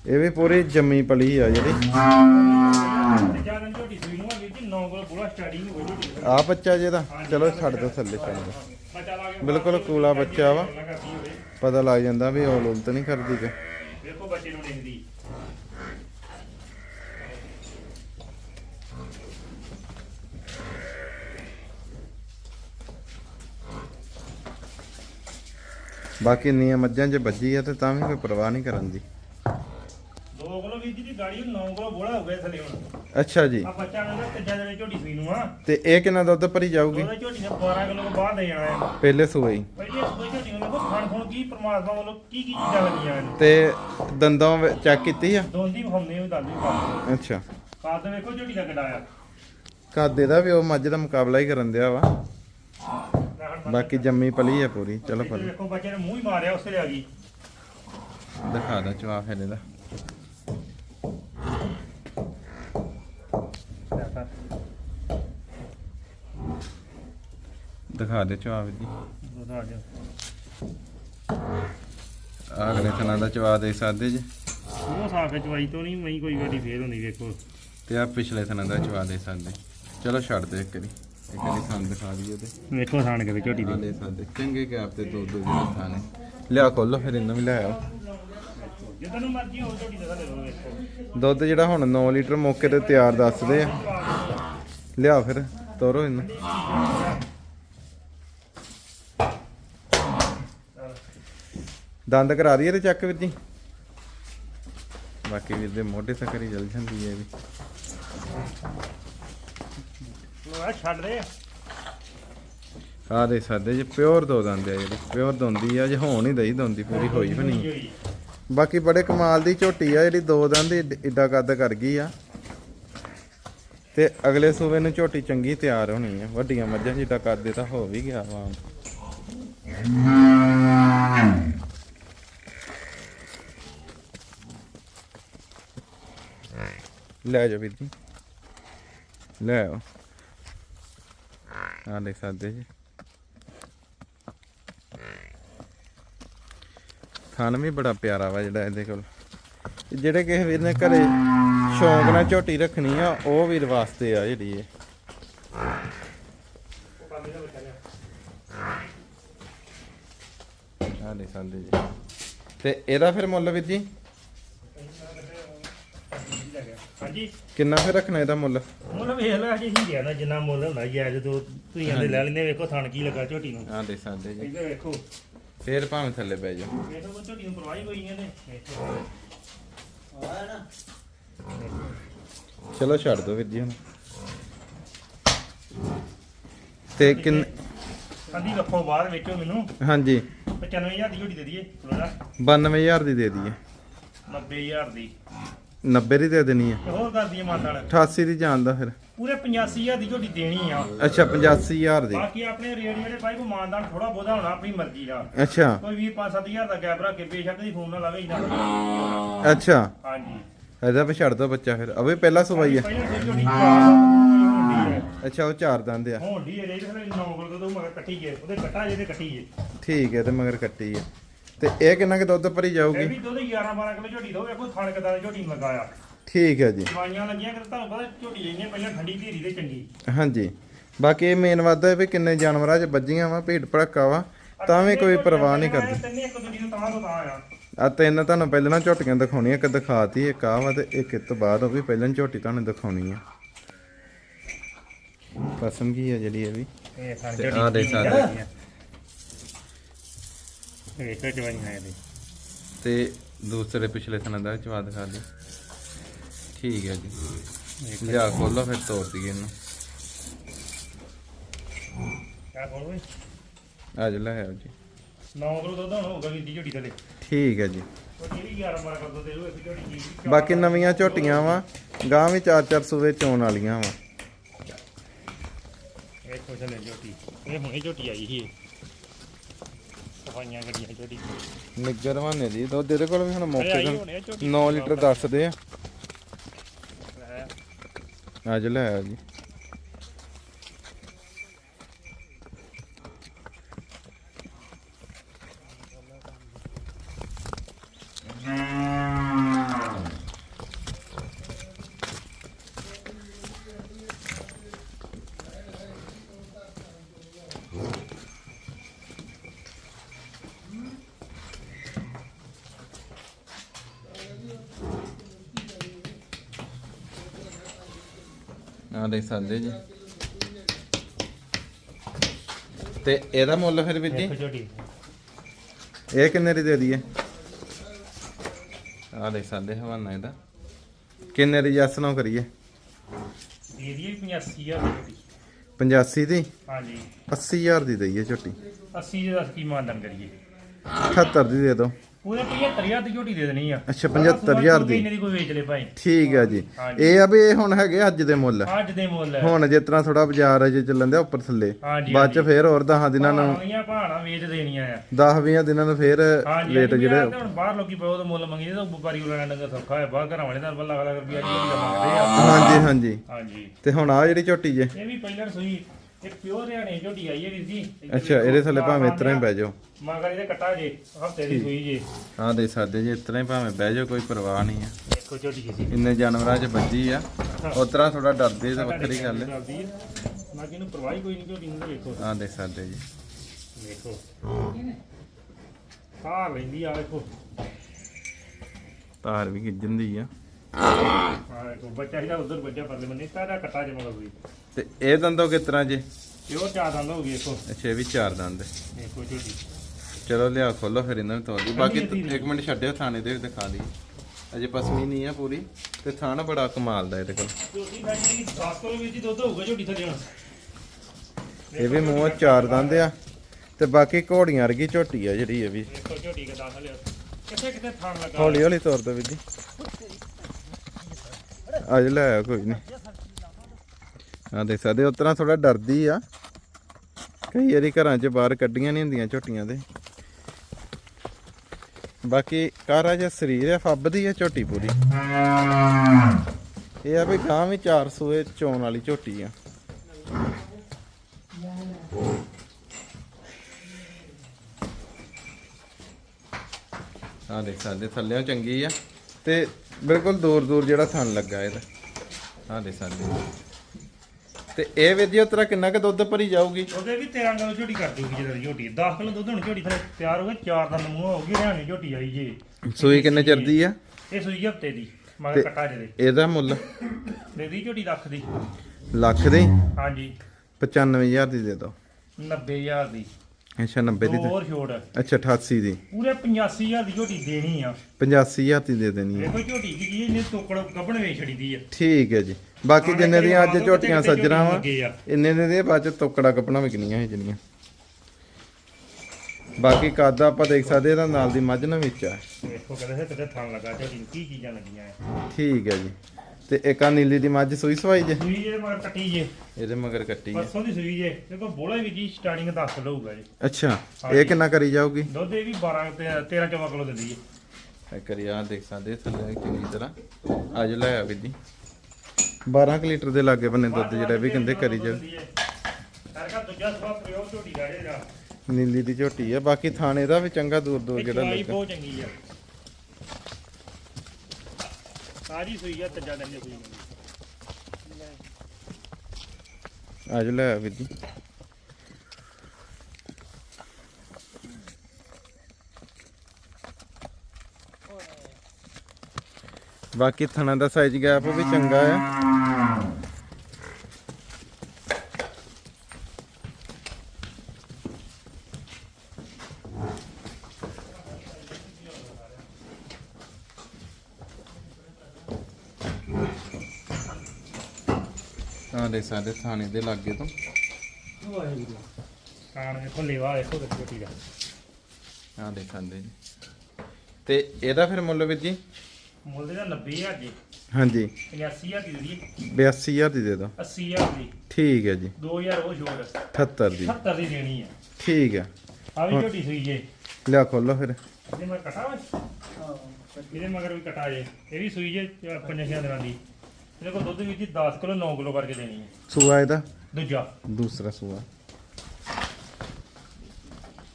[SPEAKER 1] ਇਹ ਵੀ ਪੂਰੀ ਜੰਮੀ ਪਲੀ ਆ ਜਿਹੜੀ।
[SPEAKER 2] ਜ਼ਿਆਦਾ ਝੋਟੀ ਸੂਈ ਨੂੰ ਆ ਵੀਰ ਜੀ 9 ਕੋਲ ਪੂਰਾ ਸਟਾਰਟਿੰਗ ਹੋ ਗਈ
[SPEAKER 1] ਆ ਬੱਚਾ ਜਿਹਦਾ ਚਲੋ ਛੱਡ ਦੋ ਥੱਲੇ, ਛੱਡ ਦੋ।
[SPEAKER 2] ਬੱਚਾ ਲਾ ਕੇ
[SPEAKER 1] ਬਿਲਕੁਲ ਕੂਲਾ ਬੱਚਾ ਵਾ।
[SPEAKER 2] ਕਰਦੀ ਹੋਵੇ
[SPEAKER 1] ਪਤਾ ਲੱਗ ਜਾਂਦਾ ਵੀ ਉਹ ਉਲਟ ਨਹੀਂ ਕਰਦੀ ਕਿ
[SPEAKER 2] ਵੇਖੋ ਬੱਚੇ ਨੂੰ ਦੇਖਦੀ
[SPEAKER 1] ਬਾਕੀ ਇੰਨੀਆਂ ਮੱਝਾਂ 'ਚ ਵੱਜੀ ਆ ਤੇ ਤਾਂ ਵੀ ਕੋਈ ਪਰਵਾਹ ਨਹੀਂ ਕਰਨ ਦੀ।
[SPEAKER 2] ਗਾੜੀ 9 ਕੋਲ ਬੋਲਾ ਹੋ ਗਿਆ ਥੱਲੇ ਹੁਣ।
[SPEAKER 1] ਅੱਛਾ ਜੀ।
[SPEAKER 2] ਆ ਬੱਚਾ ਨੇ ਤੀਜਾ ਜਿਹੜੇ ਝੋਟੀ ਸੂਈ ਨੂੰ ਆ?
[SPEAKER 1] ਤੇ ਇਹ ਕਿੰਨਾ ਦੁੱਧ ਭਰੀ ਜਾਊਗੀ?
[SPEAKER 2] ਉਹਦਾ ਝੋਟੀ ਨੇ 12 ਕਿਲੋ ਤੋਂ ਬਾਹਰ ਦੇ ਜਾਣਾ ਹੈ
[SPEAKER 1] ਪਹਿਲੇ ਸੂਏ ਹੀ।
[SPEAKER 2] ਪਹਿਲੀ ਸੂਈ ਝੋਟੀ ਨੂੰ ਦੇਖੋ ਖਾਣ ਖੁਣ ਕੀ ਪਰਮਾਤਮਾ ਵੱਲੋਂ ਕੀ ਕੀ ਚੀਜ਼ਾਂ ਲੱਗੀਆਂ ਇਹਨੂੰ।
[SPEAKER 1] ਤੇ ਦੰਦਾਂ ਚੈੱਕ ਕੀਤੀ ਆ?
[SPEAKER 2] ਦੋਂਦੀ ਵਿਖਾਉਂਦੇ
[SPEAKER 1] ਅੱਛਾ।
[SPEAKER 2] ਖਾਦ ਵੇਖੋ ਝੋਟੀ ਦਾ ਕਿੱਡਾ
[SPEAKER 1] ਕਾਦੇ ਦਾ ਵੀ ਉਹ ਮੱਝ ਦਾ ਮੁਕਾਬਲਾ ਹੀ ਕਰਨ ਦਿਆ ਵਾ।
[SPEAKER 2] ਲੈ ਹੁਣ ਬੰਦ
[SPEAKER 1] ਬਾਕੀ ਜੰਮੀ ਪਲੀ ਆ ਪੂਰੀ ਚਲੋ
[SPEAKER 2] ਇੱਧਰ
[SPEAKER 1] ਪਰ
[SPEAKER 2] ਵੇਖੋ ਬੱਚੇ ਨੇ ਮੂੰਹ ਹੀ ਮਾਰਿਆ ਉਸੇ ਆ ਗਈ।
[SPEAKER 1] ਦਿਖਾ ਦਾ ਚਵਾ ਫਿਰ ਇਹਦਾ ਦਿਖਾ ਦੇ ਚਵਾ ਜੀ
[SPEAKER 2] ਉਹਦਾ ਜਾ
[SPEAKER 1] ਆਹ ਅਗਲੇ ਥਣਾ ਦਾ ਚਵਾ ਦੇ ਸਕਦੇ ਜੀ।
[SPEAKER 2] ਉਹ ਸਾਫ਼ ਚਵਾਈ ਤੋਂ ਨਹੀਂ ਮਈ ਕੋਈ ਗੱਡੀ ਫੇਰ ਹੁੰਦੀ ਵੇਖੋ।
[SPEAKER 1] ਤੇ ਆ ਪਿਛਲੇ ਥਣਾ ਦਾ ਚਵਾ ਦੇ ਸਕਦੇ ਚਲੋ ਛੱਡ ਦੇ ਇੱਕ ਵਾਰੀ। ਇੱਕ ਵਾਰੀ ਥਣ ਦਿਖਾ ਦਈਏ ਤੇ
[SPEAKER 2] ਵੇਖੋ ਥਾਣ ਕੇ ਝੋਟੀ
[SPEAKER 1] ਆ ਦੇ ਸਕਦੇ ਚੰਗੇ ਕੈਪ ਤੇ ਦੋ ਦੋ ਜਿਹੜੇ ਥਾਣੇ ਲਿਆ ਖੋਲੋ ਫਿਰ ਇਹਨਾਂ ਵੀ ਲੈ ਆਓ।
[SPEAKER 2] ਜਿੱਦਾਂ ਮਰਜ਼ੀ ਹੋ ਝੋਟੀ ਦਾ ਲੈ ਲਓ ਵੇਖੋ।
[SPEAKER 1] ਦੁੱਧ ਜਿਹੜਾ ਹੁਣ 9 ਲੀਟਰ ਮੌਕੇ ਤੇ ਤਿਆਰ ਦੱਸਦੇ ਆ। ਲਿਆ ਫਿਰ ਤੋਰੋ ਇਹਨੂੰ। ਦੰਦ ਕਰਾ ਦਈਏ ਤੇ ਚੱਕ ਵੀਰ ਜੀ। ਬਾਕੀ ਵੀਰ ਦੇ ਮੋਢੇ ਤੱਕ ਹੀ ਜਲ ਜਾਂਦੀ ਹੈ ਵੀ।
[SPEAKER 2] ਆ ਛੱਡ ਦੇ।
[SPEAKER 1] ਆ ਦੇ ਸਕਦੇ ਜੀ ਪਿਓਰ ਦੋ ਦੰਦ ਆ ਜਿਹੜੀ ਪਿਓਰ ਦੋਂਦੀ ਆ ਜੇ ਹੋਣ ਹੀ ਦਈ ਦੋਂਦੀ ਪੂਰੀ ਹੋਈ ਵੀ ਨਹੀਂ। ਬਾਕੀ ਬੜੇ ਕਮਾਲ ਦੀ ਝੋਟੀ ਆ ਜਿਹੜੀ ਦੋ ਦੰਦ ਏਡਾ ਕੱਦ ਕਰ ਗਈ ਆ। ਤੇ ਅਗਲੇ ਸੂਬੇ ਨੂੰ ਝੋਟੀ ਚੰਗੀ ਤਿਆਰ ਹੋਣੀ ਹੈ ਵੱਡੀਆਂ ਮੱਝਾਂ ਜਿੱਡਾ ਕੱਦ ਤਾਂ ਹੋ ਵੀ ਗਿਆ ਵਾ। ਲੈ ਜਾ ਵੀਰ ਜੀ। ਲੈ ਆਓ। ਆ ਦੇਖ ਸਕਦੇ ਜੀ। ਥਣ ਵੀ ਬੜਾ ਪਿਆਰਾ ਵਾ ਜਿਹੜਾ ਇਹਦੇ ਕੋਲ। ਜਿਹੜੇ ਕਿਸੇ ਵੀਰ ਨੇ ਘਰੇ ਸ਼ੌਂਕ ਨਾਲ ਝੋਟੀ ਰੱਖਣੀ ਆ ਉਹ ਵੀਰ ਵਾਸਤੇ ਆ ਜਿਹੜੀ ਇਹ। ਆ ਦੇ ਸੰਦੇ ਜੀ। ਤੇ ਇਹਦਾ ਫਿਰ ਮੁੱਲ ਵੀਰ ਜੀ?
[SPEAKER 2] ਹਾਂਜੀ।
[SPEAKER 1] ਕਿੰਨਾ ਫਿਰ ਰੱਖਣਾ ਇਹਦਾ ਮੁੱਲ?
[SPEAKER 2] ਮੁੱਲ ਵੇਖ ਲੈ ਜੀ ਹੀ ਗਿਆ ਨਾ ਜਿੰਨਾ ਮੁੱਲ ਹੁੰਦਾ ਜੀ ਅੱਜ ਤੋਂ ਤੁਸੀਂ ਆਂਦੇ ਲੈ ਲੈਂਦੇ ਵੇਖੋ ਥਣ ਕੀ ਲੱਗਾ ਝੋਟੀ ਨੂੰ।
[SPEAKER 1] ਆ ਦੇ ਸੰਦੇ ਜੀ।
[SPEAKER 2] ਇੱਧਰ ਵੇਖੋ।
[SPEAKER 1] ਫੇਰ ਭਾਵੇਂ ਥੱਲੇ ਪੈ ਜਾ
[SPEAKER 2] ਵੇਖੋ ਝੋਟੀ ਨੂੰ ਪਰਵਾਹ ਹੀ ਕੋਈ ਨਹੀਂ ਇਹਨੇ। ਵੇਖੋ।
[SPEAKER 3] ਆਇਆ ਨਾ।
[SPEAKER 1] ਚਲੋ ਛੱਡ ਦੋ ਵੀਰ ਜੀ ਹੁਣ। ਤੇ ਕਿੰਨ
[SPEAKER 2] ਅੱਧੀ ਲੱਖੋਂ ਬਾਅਦ ਵੇਚੋ ਮੈਨੂੰ।
[SPEAKER 1] ਹਾਂਜੀ।
[SPEAKER 2] 95000 ਦੀ ਝੋਟੀ ਦੇ ਦਈਏ ਲੋੜਾ
[SPEAKER 1] 92000 ਦੀ ਦੇ ਦਈਏ।
[SPEAKER 2] 90000 ਦੀ।
[SPEAKER 1] 90 ਦੀ ਦੇ ਦੇਣੀ ਹੈ
[SPEAKER 2] ਤੇ ਹੋਰ ਕਰ ਦਈਏ ਮਾਨ ਨਾਲ
[SPEAKER 1] 88 ਦੀ ਜਾਣ ਦਾ ਫਿਰ।
[SPEAKER 2] ਪੂਰੇ 85000 ਦੀ ਝੋਟੀ ਦੇਣੀ ਆ।
[SPEAKER 1] ਅੱਛਾ 85000 ਦੀ।
[SPEAKER 2] ਬਾਕੀ ਆਪਣੇ ਰੇਟ ਜਿਹੜੇ ਭਾਈ ਕੋ ਮਾਨਦਾਨ ਥੋੜਾ ਬਹੁਤਾ ਹੋਣਾ ਆਪਣੀ ਮਰਜ਼ੀ ਨਾਲ।
[SPEAKER 1] ਅੱਛਾ।
[SPEAKER 2] ਕੋਈ ਵੀ 5-7000 ਦਾ ਗੈਪ ਰੱਖ ਕੇ ਬੇਸ਼ੱਕ ਦੀ ਫੋਨ ਨਾਲ ਆਵੇ ਇਦਾਂ
[SPEAKER 1] ਅੱਛਾ।
[SPEAKER 2] ਹਾਂਜੀ।
[SPEAKER 1] ਇਹਦਾ ਵੀ ਛੱਡ ਦੋ ਬੱਚਾ ਫਿਰ। ਅਵੇ ਪਹਿਲਾ ਸਵਾਈ ਹੈ।
[SPEAKER 2] ਪਹਿਲਾਂ ਝੋਟੀ ਹੋਣੀ
[SPEAKER 1] ਅੱਛਾ ਉਹ ਚਾਰ ਦੰਦ ਆ।
[SPEAKER 2] ਹੋਣੀ ਹੈ ਰੇਟ ਫਿਰ ਨੌਕਲ ਤੋਂ ਮਗਰ ਕੱਟੀ ਜੇ ਉਹਦੇ ਕੱਟਾ ਜਿਹਦੇ ਕੱਟੀ ਜੇ
[SPEAKER 1] ਠੀਕ ਹੈ ਤੇ ਮਗਰ ਕੱਟੀ ਹੈ। ਤੇ ਇਹ ਕਿੰਨਾ ਕੁ ਦੁੱਧ ਭਰੀ
[SPEAKER 2] ਇਹ
[SPEAKER 1] ਜਾਊਗੀ
[SPEAKER 2] ਵੀ ਦੁੱਧ 11-12 ਕਿਲੋ ਝੋਟੀ ਦੋ ਵੇਖੋ ਥਣ ਕਿਦਾਂ ਦੀ ਝੋਟੀ ਨੂੰ ਲਗਾਇਆ।
[SPEAKER 1] ਠੀਕ ਹੈ ਜੀ।
[SPEAKER 2] ਦਵਾਈਆਂ ਲੱਗੀਆਂ ਕਿ ਤੁਹਾਨੂੰ ਪਤਾ ਝੋਟੀ ਲੈਣੀ ਪਹਿਲਾਂ ਠੰਡੀ ਧੀਰੀ ਤੇ ਚੰਗੀ।
[SPEAKER 1] ਹਾਂਜੀ। ਬਾਕੀ ਇਹ ਮੇਨ ਵਾਦਾ ਹੈ ਵੀ ਕਿੰਨੇ ਜਾਨਵਰਾਂ 'ਚ ਵੱਜੀਆਂ ਵਾ ਭੀੜ ਭੜੱਕਾ ਵਾ ਤਾਂ ਵੀ ਕੋਈ ਪਰਵਾਹ ਨਹੀਂ ਕਰਦੀ।
[SPEAKER 2] ਤਿੰਨੇ ਇੱਕ ਦੂਜੀ ਨੂੰ ਤਾਂ ਤੋਂ ਤਾਂ ਆ।
[SPEAKER 1] ਆ ਤਿੰਨ ਤੁਹਾਨੂੰ ਪਹਿਲਾਂ ਝੋਟੀਆਂ ਦਿਖਾਉਣੀਆਂ ਇੱਕ ਦਿਖਾਤੀ ਇੱਕ ਆ ਵਾ ਤੇ ਇੱਕ ਇਸ ਤੋਂ ਬਾਅਦ ਉਹ ਵੀ ਪਹਿਲਾਂ ਝੋਟੀ ਤੁਹਾਨੂੰ ਦਿਖਾਉਣੀ ਆ। ਪਸੰਦ ਕੀ ਆ ਜਿਹੜੀ ਇਹ ਵੀ?
[SPEAKER 2] ਇਹ
[SPEAKER 1] ਤੇ ਦੇਖ ਸਕਦੇ
[SPEAKER 2] ਇਹ ਤੇ ਜਵਾਨੀ ਹੈ ਇਹਦੀ।
[SPEAKER 1] ਤੇ ਦੂਸਰੇ ਪਿਛਲੇ ਥਣਾ ਦਾ ਜਵਾ ਦਿਖਾ ਦੇ ਠੀਕ ਹੈ ਜੀ। ਲਿਆ ਖੋਲੋ ਫਿਰ ਤੋੜ ਦਈਏ ਇਹਨੂੰ।
[SPEAKER 2] ਕਿਆ ਕੋਲ ਓਏ
[SPEAKER 1] ਅੱਜ ਲੈ ਆਓ ਜੀ।
[SPEAKER 2] 9 ਕਿਲੋ ਦੁੱਧ ਹੋਊਗਾ ਵੀਰ ਦੀ ਝੋਟੀ ਥੱਲੇ।
[SPEAKER 1] ਠੀਕ ਹੈ ਜੀ।
[SPEAKER 2] ਉਹ ਇਹ ਵੀ 11 12 ਕਰ ਦੋ ਦੇ ਲੋ ਇੱਕ ਝੋਟੀ ਕੀ
[SPEAKER 1] ਬਾਕੀ ਨਵੀਆਂ ਝੋਟੀਆਂ ਵਾ ਗਾਂ ਵੀ 4-4 ਸੂਵੇ ਚੋਣ ਵਾਲੀਆਂ ਵਾ।
[SPEAKER 2] ਇਹ ਕੁਛ ਲੈ ਝੋਟੀ। ਇਹ ਹੁਣੇ ਝੋਟੀ ਆਈ ਸੀ। ਸਫਾਈਆਂ ਗੱਡੀਆਂ ਝੋਟੀ।
[SPEAKER 1] ਨਿੱਗਰ ਵਾਨੇ ਦੀ ਦੁੱਧ ਇਹਦੇ ਕੋਲ ਵੀ ਹੁਣ ਮੌਕੇ ਤੇ
[SPEAKER 2] ਆ ਝੋਟੀ।
[SPEAKER 1] 9 ਲੀਟਰ ਦੱਸਦੇ ਆ। ਅੱਜ ਲੈ ਆਓ ਜੀ। ਆ ਦੇਖ ਸਕਦੇ ਜੀ। ਤੇ ਇਹਦਾ ਮੁੱਲ ਫਿਰ ਵੀਰ ਜੀ?
[SPEAKER 2] ਝੋਟੀ
[SPEAKER 1] ਇਹ ਕਿੰਨੇ ਦੀ ਦੇ ਦਈਏ? ਆ ਦੇਖ ਸਕਦੇ ਹਵਾਨਾ ਇਹਦਾ। ਕਿੰਨੇ ਦੀ ਜੱਸ ਨਾ ਕਰੀਏ?
[SPEAKER 2] ਦੇ ਦਈਏ 85000 ਦੀ ਝੋਟੀ
[SPEAKER 1] 85 ਦੀ?
[SPEAKER 2] ਹਾਂਜੀ।
[SPEAKER 1] 80000 ਦੀ ਦਈਏ ਝੋਟੀ।
[SPEAKER 2] 80 ਦੇ 10 ਕੀ ਮਾਨਦਨ ਕਰੀਏ
[SPEAKER 1] 78 ਦੀ ਦੇ ਦਿਓ।
[SPEAKER 2] ਪੂਰੇ 75000 ਦੀ ਝੋਟੀ ਦੇ ਦੇਣੀ ਆ।
[SPEAKER 1] ਅੱਛਾ 75000 ਦੀ।
[SPEAKER 2] ਇਹਨੇ ਦੀ ਕੋਈ ਵੇਚ ਲੈ ਭਾਈ।
[SPEAKER 1] ਠੀਕ ਹੈ ਜੀ। ਇਹ ਆ ਵੀ ਇਹ ਹੁਣ ਹੈਗੇ ਅੱਜ ਦੇ ਮੁੱਲ।
[SPEAKER 2] ਅੱਜ ਦੇ ਮੁੱਲ।
[SPEAKER 1] ਹੁਣ ਜਿਸ ਤਰ੍ਹਾਂ ਥੋੜਾ ਬਾਜ਼ਾਰ ਅਜੇ ਚੱਲਣ ਦਿਆ ਉੱਪਰ ਥੱਲੇ। ਬਾਅਦ ਚ ਫੇਰ ਹੋਰ 10 ਦਿਨਾਂ ਨੂੰ
[SPEAKER 2] ਭਾਣੀਆਂ ਭਾਣਾ ਵੇਚ ਦੇਣੀਆਂ ਆ।
[SPEAKER 1] 10 20 ਦਿਨਾਂ ਨੂੰ ਫੇਰ
[SPEAKER 2] ਹਾਂਜੀ,
[SPEAKER 1] ਜਿਹੜੇ
[SPEAKER 2] ਹੁਣ ਬਾਹਰ ਲੋਕੀ ਬਹੁਤ ਮੁੱਲ ਮੰਗਦੇ ਤਾਂ ਵਪਾਰੀ ਵਾਲਾ ਡੰਗਰ ਸੌਖਾ ਹੈ। ਬਾਹਰ ਘਰਾਂ ਵਾਲੇ ਤਾਂ ਲੱਖ ਲੱਖ ਰੁਪਈਆ ਜੀ ਦਾ ਮੰਗਦੇ ਆ।
[SPEAKER 1] ਹਾਂਜੀ ਹਾਂਜੀ।
[SPEAKER 2] ਹਾਂਜੀ।
[SPEAKER 1] ਤੇ ਹੁਣ ਆ ਜਿਹੜੀ ਝੋਟੀ ਜੇ।
[SPEAKER 2] ਇਹ ਵੀ ਪਹਿਲਾਂ ਸੂਈ ਇੱਕ ਪਿਓਰ ਹਰਿਆਣੇ ਝੋਟੀ ਆਈ ਹੈ ਵੀਰ ਜੀ।
[SPEAKER 1] ਅੱਛਾ ਇਹਦੇ ਥੱਲੇ ਭਾਵੇਂ ਇਸ ਤਰ੍ਹਾਂ ਹੀ ਬਹਿ ਜਾਓ।
[SPEAKER 2] ਮਗਰ ਇਹਦੇ ਕੱਟਾ ਜੇ ਹਫ਼ਤੇ ਦੀ ਸੂਈ ਜੇ।
[SPEAKER 1] ਆਹ ਦੇ ਸਕਦੇ ਜੇ ਇਸ ਤਰ੍ਹਾਂ ਹੀ ਭਾਵੇਂ ਬਹਿ ਜਾਓ ਕੋਈ ਪਰਵਾਹ ਨਹੀਂ ਆ।
[SPEAKER 2] ਦੇਖੋ ਝੋਟੀ ਕਿਸੇ
[SPEAKER 1] ਇੰਨੇ ਜਾਨਵਰਾਂ 'ਚ ਵੱਜੀ ਆ। ਉਸ ਤਰ੍ਹਾਂ ਥੋੜਾ ਡਰਦੇ ਤੇ ਵੱਖਰੀ ਗੱਲ ਹੈ
[SPEAKER 2] ਚੱਲਦੀ ਹੈ ਬਾਕੀ ਇਹਨੂੰ ਪਰਵਾਹ ਹੀ ਕੋਈ ਨਹੀਂ ਝੋਟੀ ਨੂੰ ਦੇਖੋ।
[SPEAKER 1] ਆਹ ਦੇਖ ਸਕਦੇ ਜੀ।
[SPEAKER 2] ਦੇਖੋ। ਸਾਹ ਲੈਂਦੀ ਆ ਦੇਖੋ।
[SPEAKER 1] ਤਾਰ ਵੀ ਗਿੱਜੰਦੀ ਆ।
[SPEAKER 2] ਆ ਦੇਖੋ ਬੱਚਾ ਇਹਦਾ ਉਧਰ ਬੱਚਾ ਪਰਲੇ ਬੰਨੇ ਤਾਰਾ ਕੱਟਾ ਜੇ ਮਗਰ ਵੀ
[SPEAKER 1] ਤੇ ਇਹ ਦੰਦੋ ਕਿਸ ਤਰ੍ਹਾਂ ਜੇ?
[SPEAKER 2] ਪਿਓਰ ਚਾਹ ਦੰਦ ਹੋ ਗਈ ਦੇਖੋ
[SPEAKER 1] ਅੱਛਾ ਇਹ ਵੀ ਚਾਰ ਦੰਦ।
[SPEAKER 2] ਦੇਖੋ ਝੋਟੀ
[SPEAKER 1] ਚਲੋ ਲਿਆ ਖੋਲੋ ਫਿਰ ਇਹਨਾਂ ਨੂੰ ਤੋੜ ਦੀ ਬਾਕੀ ਇੱਕ ਮਿੰਟ ਛੱਡਿਓ ਥਾਣੇ ਦੇ ਵੀ ਦਿਖਾ ਦੀ ਅਜੇ ਪਸਮੀ ਨਹੀਂ ਆ ਪੂਰੀ। ਤੇ ਥਾਣਾ ਬੜਾ ਕਮਾਲ ਦਾ ਇਹਦੇ ਕੋਲ।
[SPEAKER 2] ਝੋਟੀ ਜੀ 10 ਕਿਲੋ ਵੀਰ ਜੀ ਦੁੱਧ ਹੋਊਗਾ ਝੋਟੀ ਥੱਲੇ ਹੁਣ।
[SPEAKER 1] ਇਹ ਵੀ ਮੂੰਹ ਚਾਰ ਦੰਦ ਆ। ਤੇ ਬਾਕੀ ਘੋੜੀਆਂ ਵਰਗੀ ਝੋਟੀ ਆ ਜਿਹੜੀ ਇਹ ਵੀ।
[SPEAKER 2] ਦੇਖੋ ਝੋਟੀ ਕੇ 10 ਲਿਆ ਕਿੱਥੇ ਕਿੱਥੇ ਥਾਣ ਲੱਗਾ।
[SPEAKER 1] ਹੌਲੀ ਹੌਲੀ ਤੋਰ ਦੋ ਵੀਰ ਜੀ। ਅੱਜ ਲੈ ਕੋਈ ਨਹੀਂ। ਆ ਦੇਖ ਸਕਦੇ ਉਸ ਤਰ੍ਹਾਂ ਥੋੜਾ ਡਰਦੀ ਆ। ਕਈ ਵਾਰੀ ਘਰਾਂ 'ਚ ਬਾਹਰ ਕੱਢੀਆਂ ਨਹੀਂ ਹੁੰਦੀਆਂ ਝੋਟੀਆਂ ਦੇ। ਬਾਕੀ ਕਾਰਾ ਜਿਹਾ ਸਰੀਰ ਆ, ਫੱਬਦੀ ਆ ਝੋਟੀ ਪੂਰੀ। ਇਹ ਆ ਵੀ ਗਾਂ ਵੀ 400 ਇਹ ਚੋਣ ਵਾਲੀ ਝੋਟੀ ਆ। ਆ ਦੇਖ ਸਕਦੇ ਥੱਲੇੋਂ ਚੰਗੀ ਆ। ਤੇ ਬਿਲਕੁਲ ਦੂਰ ਦੂਰ ਜਿਹੜਾ ਥਣ ਲੱਗਾ ਇਹਦਾ। ਆ ਦੇਖ ਸਕਦੇ ਤੇ ਇਹ ਜੀ ਉਸ ਤਰ੍ਹਾਂ ਕਿੰਨਾ ਕੁ ਦੁੱਧ ਭਰੀ ਜਾਊਗੀ?
[SPEAKER 2] ਉਹਦੇ ਵੀ 13 ਕਿਲੋ ਝੋਟੀ ਕਰ ਦੂਗੀ ਜਦੋਂ ਝੋਟੀ। 10 ਕਿਲੋ ਦੁੱਧ ਹੁਣ ਝੋਟੀ ਥੱਲੇ ਤਿਆਰ ਹੋ ਗਿਆ ਚਾਰ ਦਿਨ ਮੂੰਹ ਹੋਊਗੀ ਹਰਿਆਣੇ ਝੋਟੀ ਆਈ ਜੀ।
[SPEAKER 1] ਸੂਈ ਕਿੰਨੇ ਚਿਰਦੀ ਆ?
[SPEAKER 2] ਇਹ ਸੂਈ ਹਫ਼ਤੇ ਦੀ ਮਗਰ ਕੱਟਾ ਜਿਹਦੇ
[SPEAKER 1] ਇਹਦਾ ਮੁੱਲ?
[SPEAKER 2] ਦੇ ਦੀ ਝੋਟੀ ਲੱਖ ਦੀ।
[SPEAKER 1] ਲੱਖ ਦੀ?
[SPEAKER 2] ਹਾਂਜੀ।
[SPEAKER 1] 95000 ਦੀ ਦੇ ਦਿਓ।
[SPEAKER 2] 90000 ਦੀ।
[SPEAKER 1] ਅੱਛਾ 90 ਦੀ ਤੇ-
[SPEAKER 2] ਹੋਰ ਛੋੜ
[SPEAKER 1] ਅੱਛਾ 88 ਦੀ।
[SPEAKER 2] ਪੂਰੇ 85000 ਦੀ ਝੋਟੀ ਦੇਣੀ ਆ।
[SPEAKER 1] 85000 ਦੀ ਦੇ ਦੇਣੀ ਹੈ
[SPEAKER 2] ਦੇਖੋ ਝੋਟੀ ਕੀ ਚੀਜ਼ ਨੇ ਤੋਕੜ ਗੱਬਣ ਵੇਚ ਛੜੀ ਦੀ ਆ।
[SPEAKER 1] ਠੀਕ ਹੈ ਜੀ। ਬਾਕੀ
[SPEAKER 2] ਹਾਂ,
[SPEAKER 1] ਜਿੰਨੇ ਦੀਆਂ ਅੱਜ ਝੋਟੀਆਂ ਸੱਜਣਾ ਵਾ। ਇੰਨੇ ਦੇ ਦੇ ਬਾਅਦ ਚ ਤੋਕੜਾ ਕੱਪਣਾ ਵਿਕਣੀਆਂ ਇਹ ਜਿਹੜੀਆਂ ਬਾਕੀ ਕਾਦਾ ਆਪਾਂ ਦੇਖ ਸਕਦੇ ਇਹਦਾ ਨਾਲ ਦੀ ਮੱਝ ਨਾ ਵਿੱਚ ਆ।
[SPEAKER 2] ਦੇਖੋ ਕਹਿੰਦੇ ਕਿਤੇ ਥਣ ਲੱਗਾ ਝੋਟੀ ਨੂੰ ਕੀ ਚੀਜ਼ਾਂ ਲੱਗੀਆਂ ਆ।
[SPEAKER 1] ਠੀਕ ਹੈ ਜੀ। ਤੇ ਇੱਕ ਆ ਨੀਲੀ ਦੀ ਮੱਝ ਸੂਈ ਸਵਾਈ ਜੇ?
[SPEAKER 2] ਸੂਈ ਜੇ ਮਗਰ ਕੱਟੀ ਜੇ।
[SPEAKER 1] ਇਹਦੇ ਮਗਰ ਕੱਟੀ ਹੈ
[SPEAKER 2] ਪਰਸੋਂ ਦੀ ਸੂਈ ਜੇ। ਦੇਖੋ ਬੋਲਾ ਵੀ ਜੀ ਸਟਾਰਟਿੰਗ 10 ਕਿਲੋ ਹੋਊਗਾ ਜੀ।
[SPEAKER 1] ਅੱਛਾ ਇਹ। ਕਿੰਨਾ ਕਰੀ ਜਾਊਗੀ?
[SPEAKER 2] ਦੁੱਧ ਇਹ ਵੀ 12 ਤੇ 13 14 ਕਿਲੋ ਦਿੰਦੀ ਹੈ
[SPEAKER 1] ਇਹ ਕਰੀ ਆ ਦੇਖ ਸਕਦੇ ਥੱਲੇ ਚੰਗੀ ਤਰ੍ਹਾਂ। ਅੱਜ ਲੈ ਆ ਵੀ ਜੀ 12 ਕੁ ਲੀਟਰ ਦੇ ਲਾਗੇ ਬੰਨੇ ਦੁੱਧ ਜਿਹੜਾ ਵੀ ਕਹਿੰਦੇ ਕਰੀ ਜਾਊ
[SPEAKER 2] ਸਰਕਾ ਦੂਜਾ ਸਵਾ ਪ੍ਰਯੋਗ ਝੋਟੀ ਦਾ ਜਿਹੜਾ।
[SPEAKER 1] ਨੀਲੀ ਦੀ ਝੋਟੀ ਆ ਬਾਕੀ ਥਾਣੇ ਦਾ ਵੀ ਚੰਗਾ ਦੂਰ ਦੂਰ ਜਿਹੜਾ
[SPEAKER 2] ਚਵਾਈ
[SPEAKER 1] ਲੱਗਾ।
[SPEAKER 2] ਬਹੁਤ ਚੰਗੀ ਆ। ਸਾਰੀ ਸੂਈ ਆ, ਤੱਜਾ ਦੰਨੇ ਸੂਈ
[SPEAKER 1] ਅੱਜ ਲੈ ਵਿੱਦੀ ਬਾਕੀ ਥਣਾ ਦਾ ਸਾਈਜ਼ ਗੈਪ ਵੀ ਚੰਗਾ ਹੈ ਦੇ ਸਾਡੇ ਥਾਣੇ ਦੇ ਲਾਗੇ ਤੋਂ।
[SPEAKER 2] ਕਾਣ ਵੇਖੋ ਲੇਵਾ ਵੇਖੋ ਦਾ।
[SPEAKER 1] ਦੇ ਖਾਂਦੇ ਜੀ। ਤੇ ਇਹਦਾ ਫਿਰ ਮੁੱਲ ਵੀਰ ਜੀ?
[SPEAKER 2] ਮੁੱਲ ਦੇ ਦਾ 90000 ਜੀ।
[SPEAKER 1] ਹਾਂਜੀ।
[SPEAKER 2] 85000 ਦੀ ਦੇ ਦਈਏ।
[SPEAKER 1] 82000 ਦੀ ਦੇ ਦਿਓ।
[SPEAKER 2] 80000 ਦੀ।
[SPEAKER 1] ਠੀਕ ਹੈ ਜੀ।
[SPEAKER 2] 2000 ਉਹ ਛੋੜ।
[SPEAKER 1] 78 ਦੀ।
[SPEAKER 2] 70 ਦੀ ਦੇਣੀ ਹੈ
[SPEAKER 1] ਠੀਕ ਹੈ।
[SPEAKER 2] ਆ ਵੀ ਝੋਟੀ ਸੂਈ ਜੇ।
[SPEAKER 1] ਲਿਆ ਖੋਲੋ ਫਿਰ।
[SPEAKER 2] ਇਹਦੇ ਮਗਰ ਕਟਾ ਵਾ।
[SPEAKER 3] ਹਾਂ
[SPEAKER 2] ਇਹਦੇ ਮਗਰ ਵੀ ਕਟਾ ਜੇ। ਇਹ ਵੀ ਸੂਈ ਜੇ ਅ, ਪੰਜਾਂ ਛੇ ਦਿਨਾਂ ਦੀ। ਇਹਦੇ ਕੋਲ ਦੁੱਧ ਵੀ ਜੀ 10 ਕਿਲੋ 9 ਕਿਲੋ ਕਰਕੇ ਦੇਣੀ ਹੈ।
[SPEAKER 1] ਸੂਆ ਇਹਦਾ?
[SPEAKER 2] ਦੂਜਾ।
[SPEAKER 1] ਦੂਸਰਾ ਸੂਆ।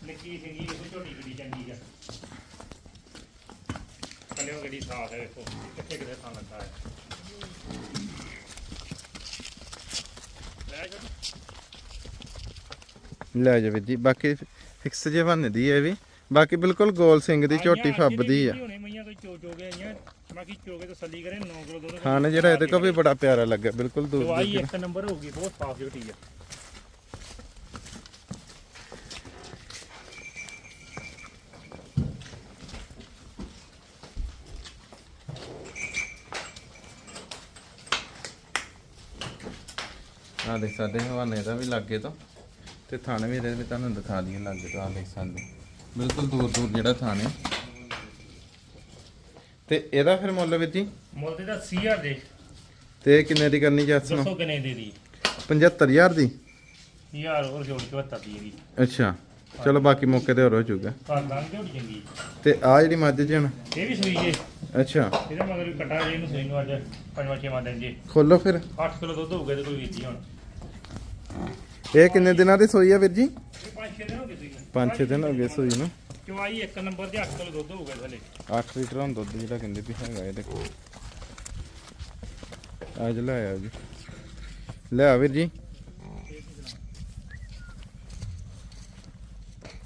[SPEAKER 2] ਨਿੱਕੀ ਸਿੰਗੀ? ਇਹ ਝੋਟੀ ਕਿੱਡੀ ਚੰਗੀ ਆ। ਕੱਲਿਓ ਗੱਡੀ ਸਾਫ਼ ਹੈ ਵੇਖੋ ਕਿੱਥੇ ਕਿੱਥੇ ਥਾਂ ਲੱਗਾ ਹੈ। ਲੈ ਝੋਟੀ।
[SPEAKER 1] ਲੈ ਜਾ ਵੀਰ ਜੀ ਬਾਕੀ ਫਿਕਸ ਜੇ ਬਣਦੀ ਹੈ ਇਹ ਵੀ। ਬਾਕੀ ਬਿਲਕੁਲ ਗੋਲ ਸਿੰਘ ਦੀ ਝੋਟੀ ਫੱਬਦੀ ਆ।
[SPEAKER 2] ਜਿਹੜੀ ਹੁਣੇ ਮਈਆਂ ਕੋਈ ਚੋ ਚੋ ਕੇ ਆਈਆਂ ਬਾਕੀ ਚੋ ਕੇ ਤਸੱਲੀ ਕਰੇ 9 ਕਿਲੋ ਦੁੱਧ
[SPEAKER 1] ਖਾਣ ਜਿਹੜਾ ਇਹਦੇ ਕੋ ਵੀ ਬੜਾ ਪਿਆਰਾ ਲੱਗਾ ਬਿਲਕੁਲ ਦੂਰ
[SPEAKER 2] ਦਵਾਈ ਇੱਕ ਨੰਬਰ ਹੋਊਗੀ ਬਹੁਤ ਸਾਫ਼ ਝੋਟੀ ਆ।
[SPEAKER 1] ਆ ਦੇਖ ਸਕਦੇ ਹਵਾਨੇ ਦਾ ਵੀ ਲੱਗੇ ਤੋਂ ਤੇ ਥਣ ਵੀ ਇਹਦੇ ਵੀ ਤੁਹਾਨੂੰ ਦਿਖਾ ਦਈਏ ਲੱਗੇ ਤੋਂ ਆ ਦੇਖ ਸਕਦੇ ਬਿਲਕੁਲ ਦੂਰ ਦੂਰ ਜਿਹੜਾ ਥਣ ਤੇ ਇਹਦਾ ਫਿਰ ਮੁੱਲ ਵੀਰ ਜੀ?
[SPEAKER 2] ਮੁੱਲ ਤੇ ਦਾ 80000 ਦੇ।
[SPEAKER 1] ਤੇ ਕਿੰਨੇ ਦੀ ਕਰਨੀ ਜੱਸ ਨੂੰ?
[SPEAKER 2] ਦੱਸੋ ਕਿੰਨੇ ਦੇ ਦੀ
[SPEAKER 1] 75000 ਦੀ?
[SPEAKER 2] ਯਾਰ ਹੋਰ ਜੋੜ ਕੇ 72 ਦੀ ਇਹਦੀ।
[SPEAKER 1] ਅੱਛਾ ਚਲੋ ਬਾਕੀ ਮੌਕੇ ਤੇ ਹੋਰ ਹੋ ਜਾਊਗਾ।
[SPEAKER 2] ਘਰ ਦਾ ਝੋਟੀ ਚੰਗੀ।
[SPEAKER 1] ਤੇ ਆ ਜਿਹੜੀ ਮੱਝ ਜਣ
[SPEAKER 2] ਇਹ ਵੀ ਸੂਈ ਜੇ।
[SPEAKER 1] ਅੱਛਾ।
[SPEAKER 2] ਇਹਦੇ ਮਗਰ ਵੀ ਕਟਾ ਜੇ ਇਹਨੂੰ ਸੂਈ ਨੂੰ ਅੱਜ ਪੰਜਵਾਂ ਛੇਵਾਂ ਦਿਨ ਜੇ।
[SPEAKER 1] ਖੋਲੋ ਫਿਰ।
[SPEAKER 2] 8 ਕਿਲੋ ਦੁੱਧ ਹੋਊਗਾ ਤੇ ਕੋਈ ਵੀਤੀ ਹੁਣ।
[SPEAKER 1] ਇਹ ਕਿੰਨੇ ਦਿਨਾਂ ਦੀ ਸੋਈ ਆ ਵੀਰ ਜੀ?
[SPEAKER 2] ਪੰਜ ਛੇ ਦਿਨ ਹੋ ਗਏ ਸੂਈ ਨੂੰ
[SPEAKER 1] 5-6 ਦਿਨ ਹੋ ਗਏ ਸੋਈ ਨੂੰ।
[SPEAKER 2] ਚਵਾਈ ਇੱਕ ਨੰਬਰ ਦੇ 8 ਕਿਲੋ ਦੁੱਧ ਹੋਊਗਾ ਥਲੇ।
[SPEAKER 1] 8 ਲੀਟਰ ਹੁਣ ਦੁੱਧ ਜਿਹੜਾ ਕਹਿੰਦੇ ਵੀ ਹੈਗਾ ਇਹ ਦੇਖੋ। ਅੱਜ ਲੈ ਆਇਆ ਜੀ। ਲੈ ਆ ਵੀਰ ਜੀ।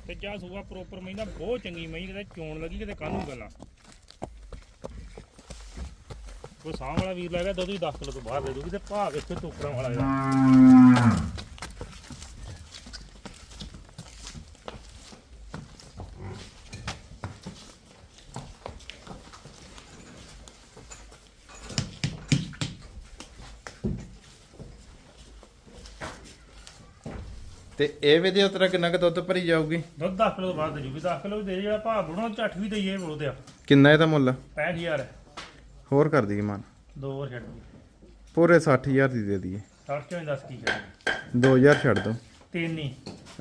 [SPEAKER 2] ਤੇ ਜਾ ਸੂਆ ਪ੍ਰੋਪਰ ਮਹੀਨਾ ਬਹੁਤ ਚੰਗੀ ਮਹੀਂ ਕਿਤੇ ਚੋਣ ਲੱਗੀ ਕਿਤੇ ਕਾਹਨੂੰ ਗੱਲਾਂ। ਕੋਈ ਸਾਹ ਵਾਲਾ ਵੀਰ ਲੈ ਗਿਆ ਦੁੱਧ ਵੀ 10 ਕਿਲੋ ਤੋਂ ਬਾਹਰ ਦੇ ਦੂਗੀ ਤੇ ਭਾਅ ਵੇਖੋ ਟੋਕਰਾਂ ਵਾਲਾ ਇਹਦਾ
[SPEAKER 1] ਤੇ ਇਹ ਵੀ ਦੇ ਉਤਰਾ ਕਿੰਨਾ ਕੁ ਦੁੱਧ ਭਰੀ ਜਾਊਗੀ?
[SPEAKER 2] ਦੁੱਧ 10 ਕਿਲੋ ਬਾਹਰ ਦੇ ਜੂਗੀ 10 ਕਿਲੋ ਵੀ ਦੇ ਜਿਹੜਾ ਭਾਅ ਬੁਣਾ ਝੱਟ ਵੀ ਦਈਏ ਬੋਲਦੇ ਆ।
[SPEAKER 1] ਕਿੰਨਾ ਇਹਦਾ ਮੁੱਲ?
[SPEAKER 2] 65000
[SPEAKER 1] ਹੋਰ ਕਰ ਦਈਏ ਮਾਨ।
[SPEAKER 2] ਦੋ ਹੋਰ ਛੱਡ ਦਈਏ।
[SPEAKER 1] ਪੂਰੇ 60000 ਦੀ ਦੇ ਦਈਏ।
[SPEAKER 2] 60 ਚੋਂ 10 ਕੀ ਛੱਡ
[SPEAKER 1] 2000 ਛੱਡ ਦੋ।
[SPEAKER 2] ਤਿੰਨ ਹੀ।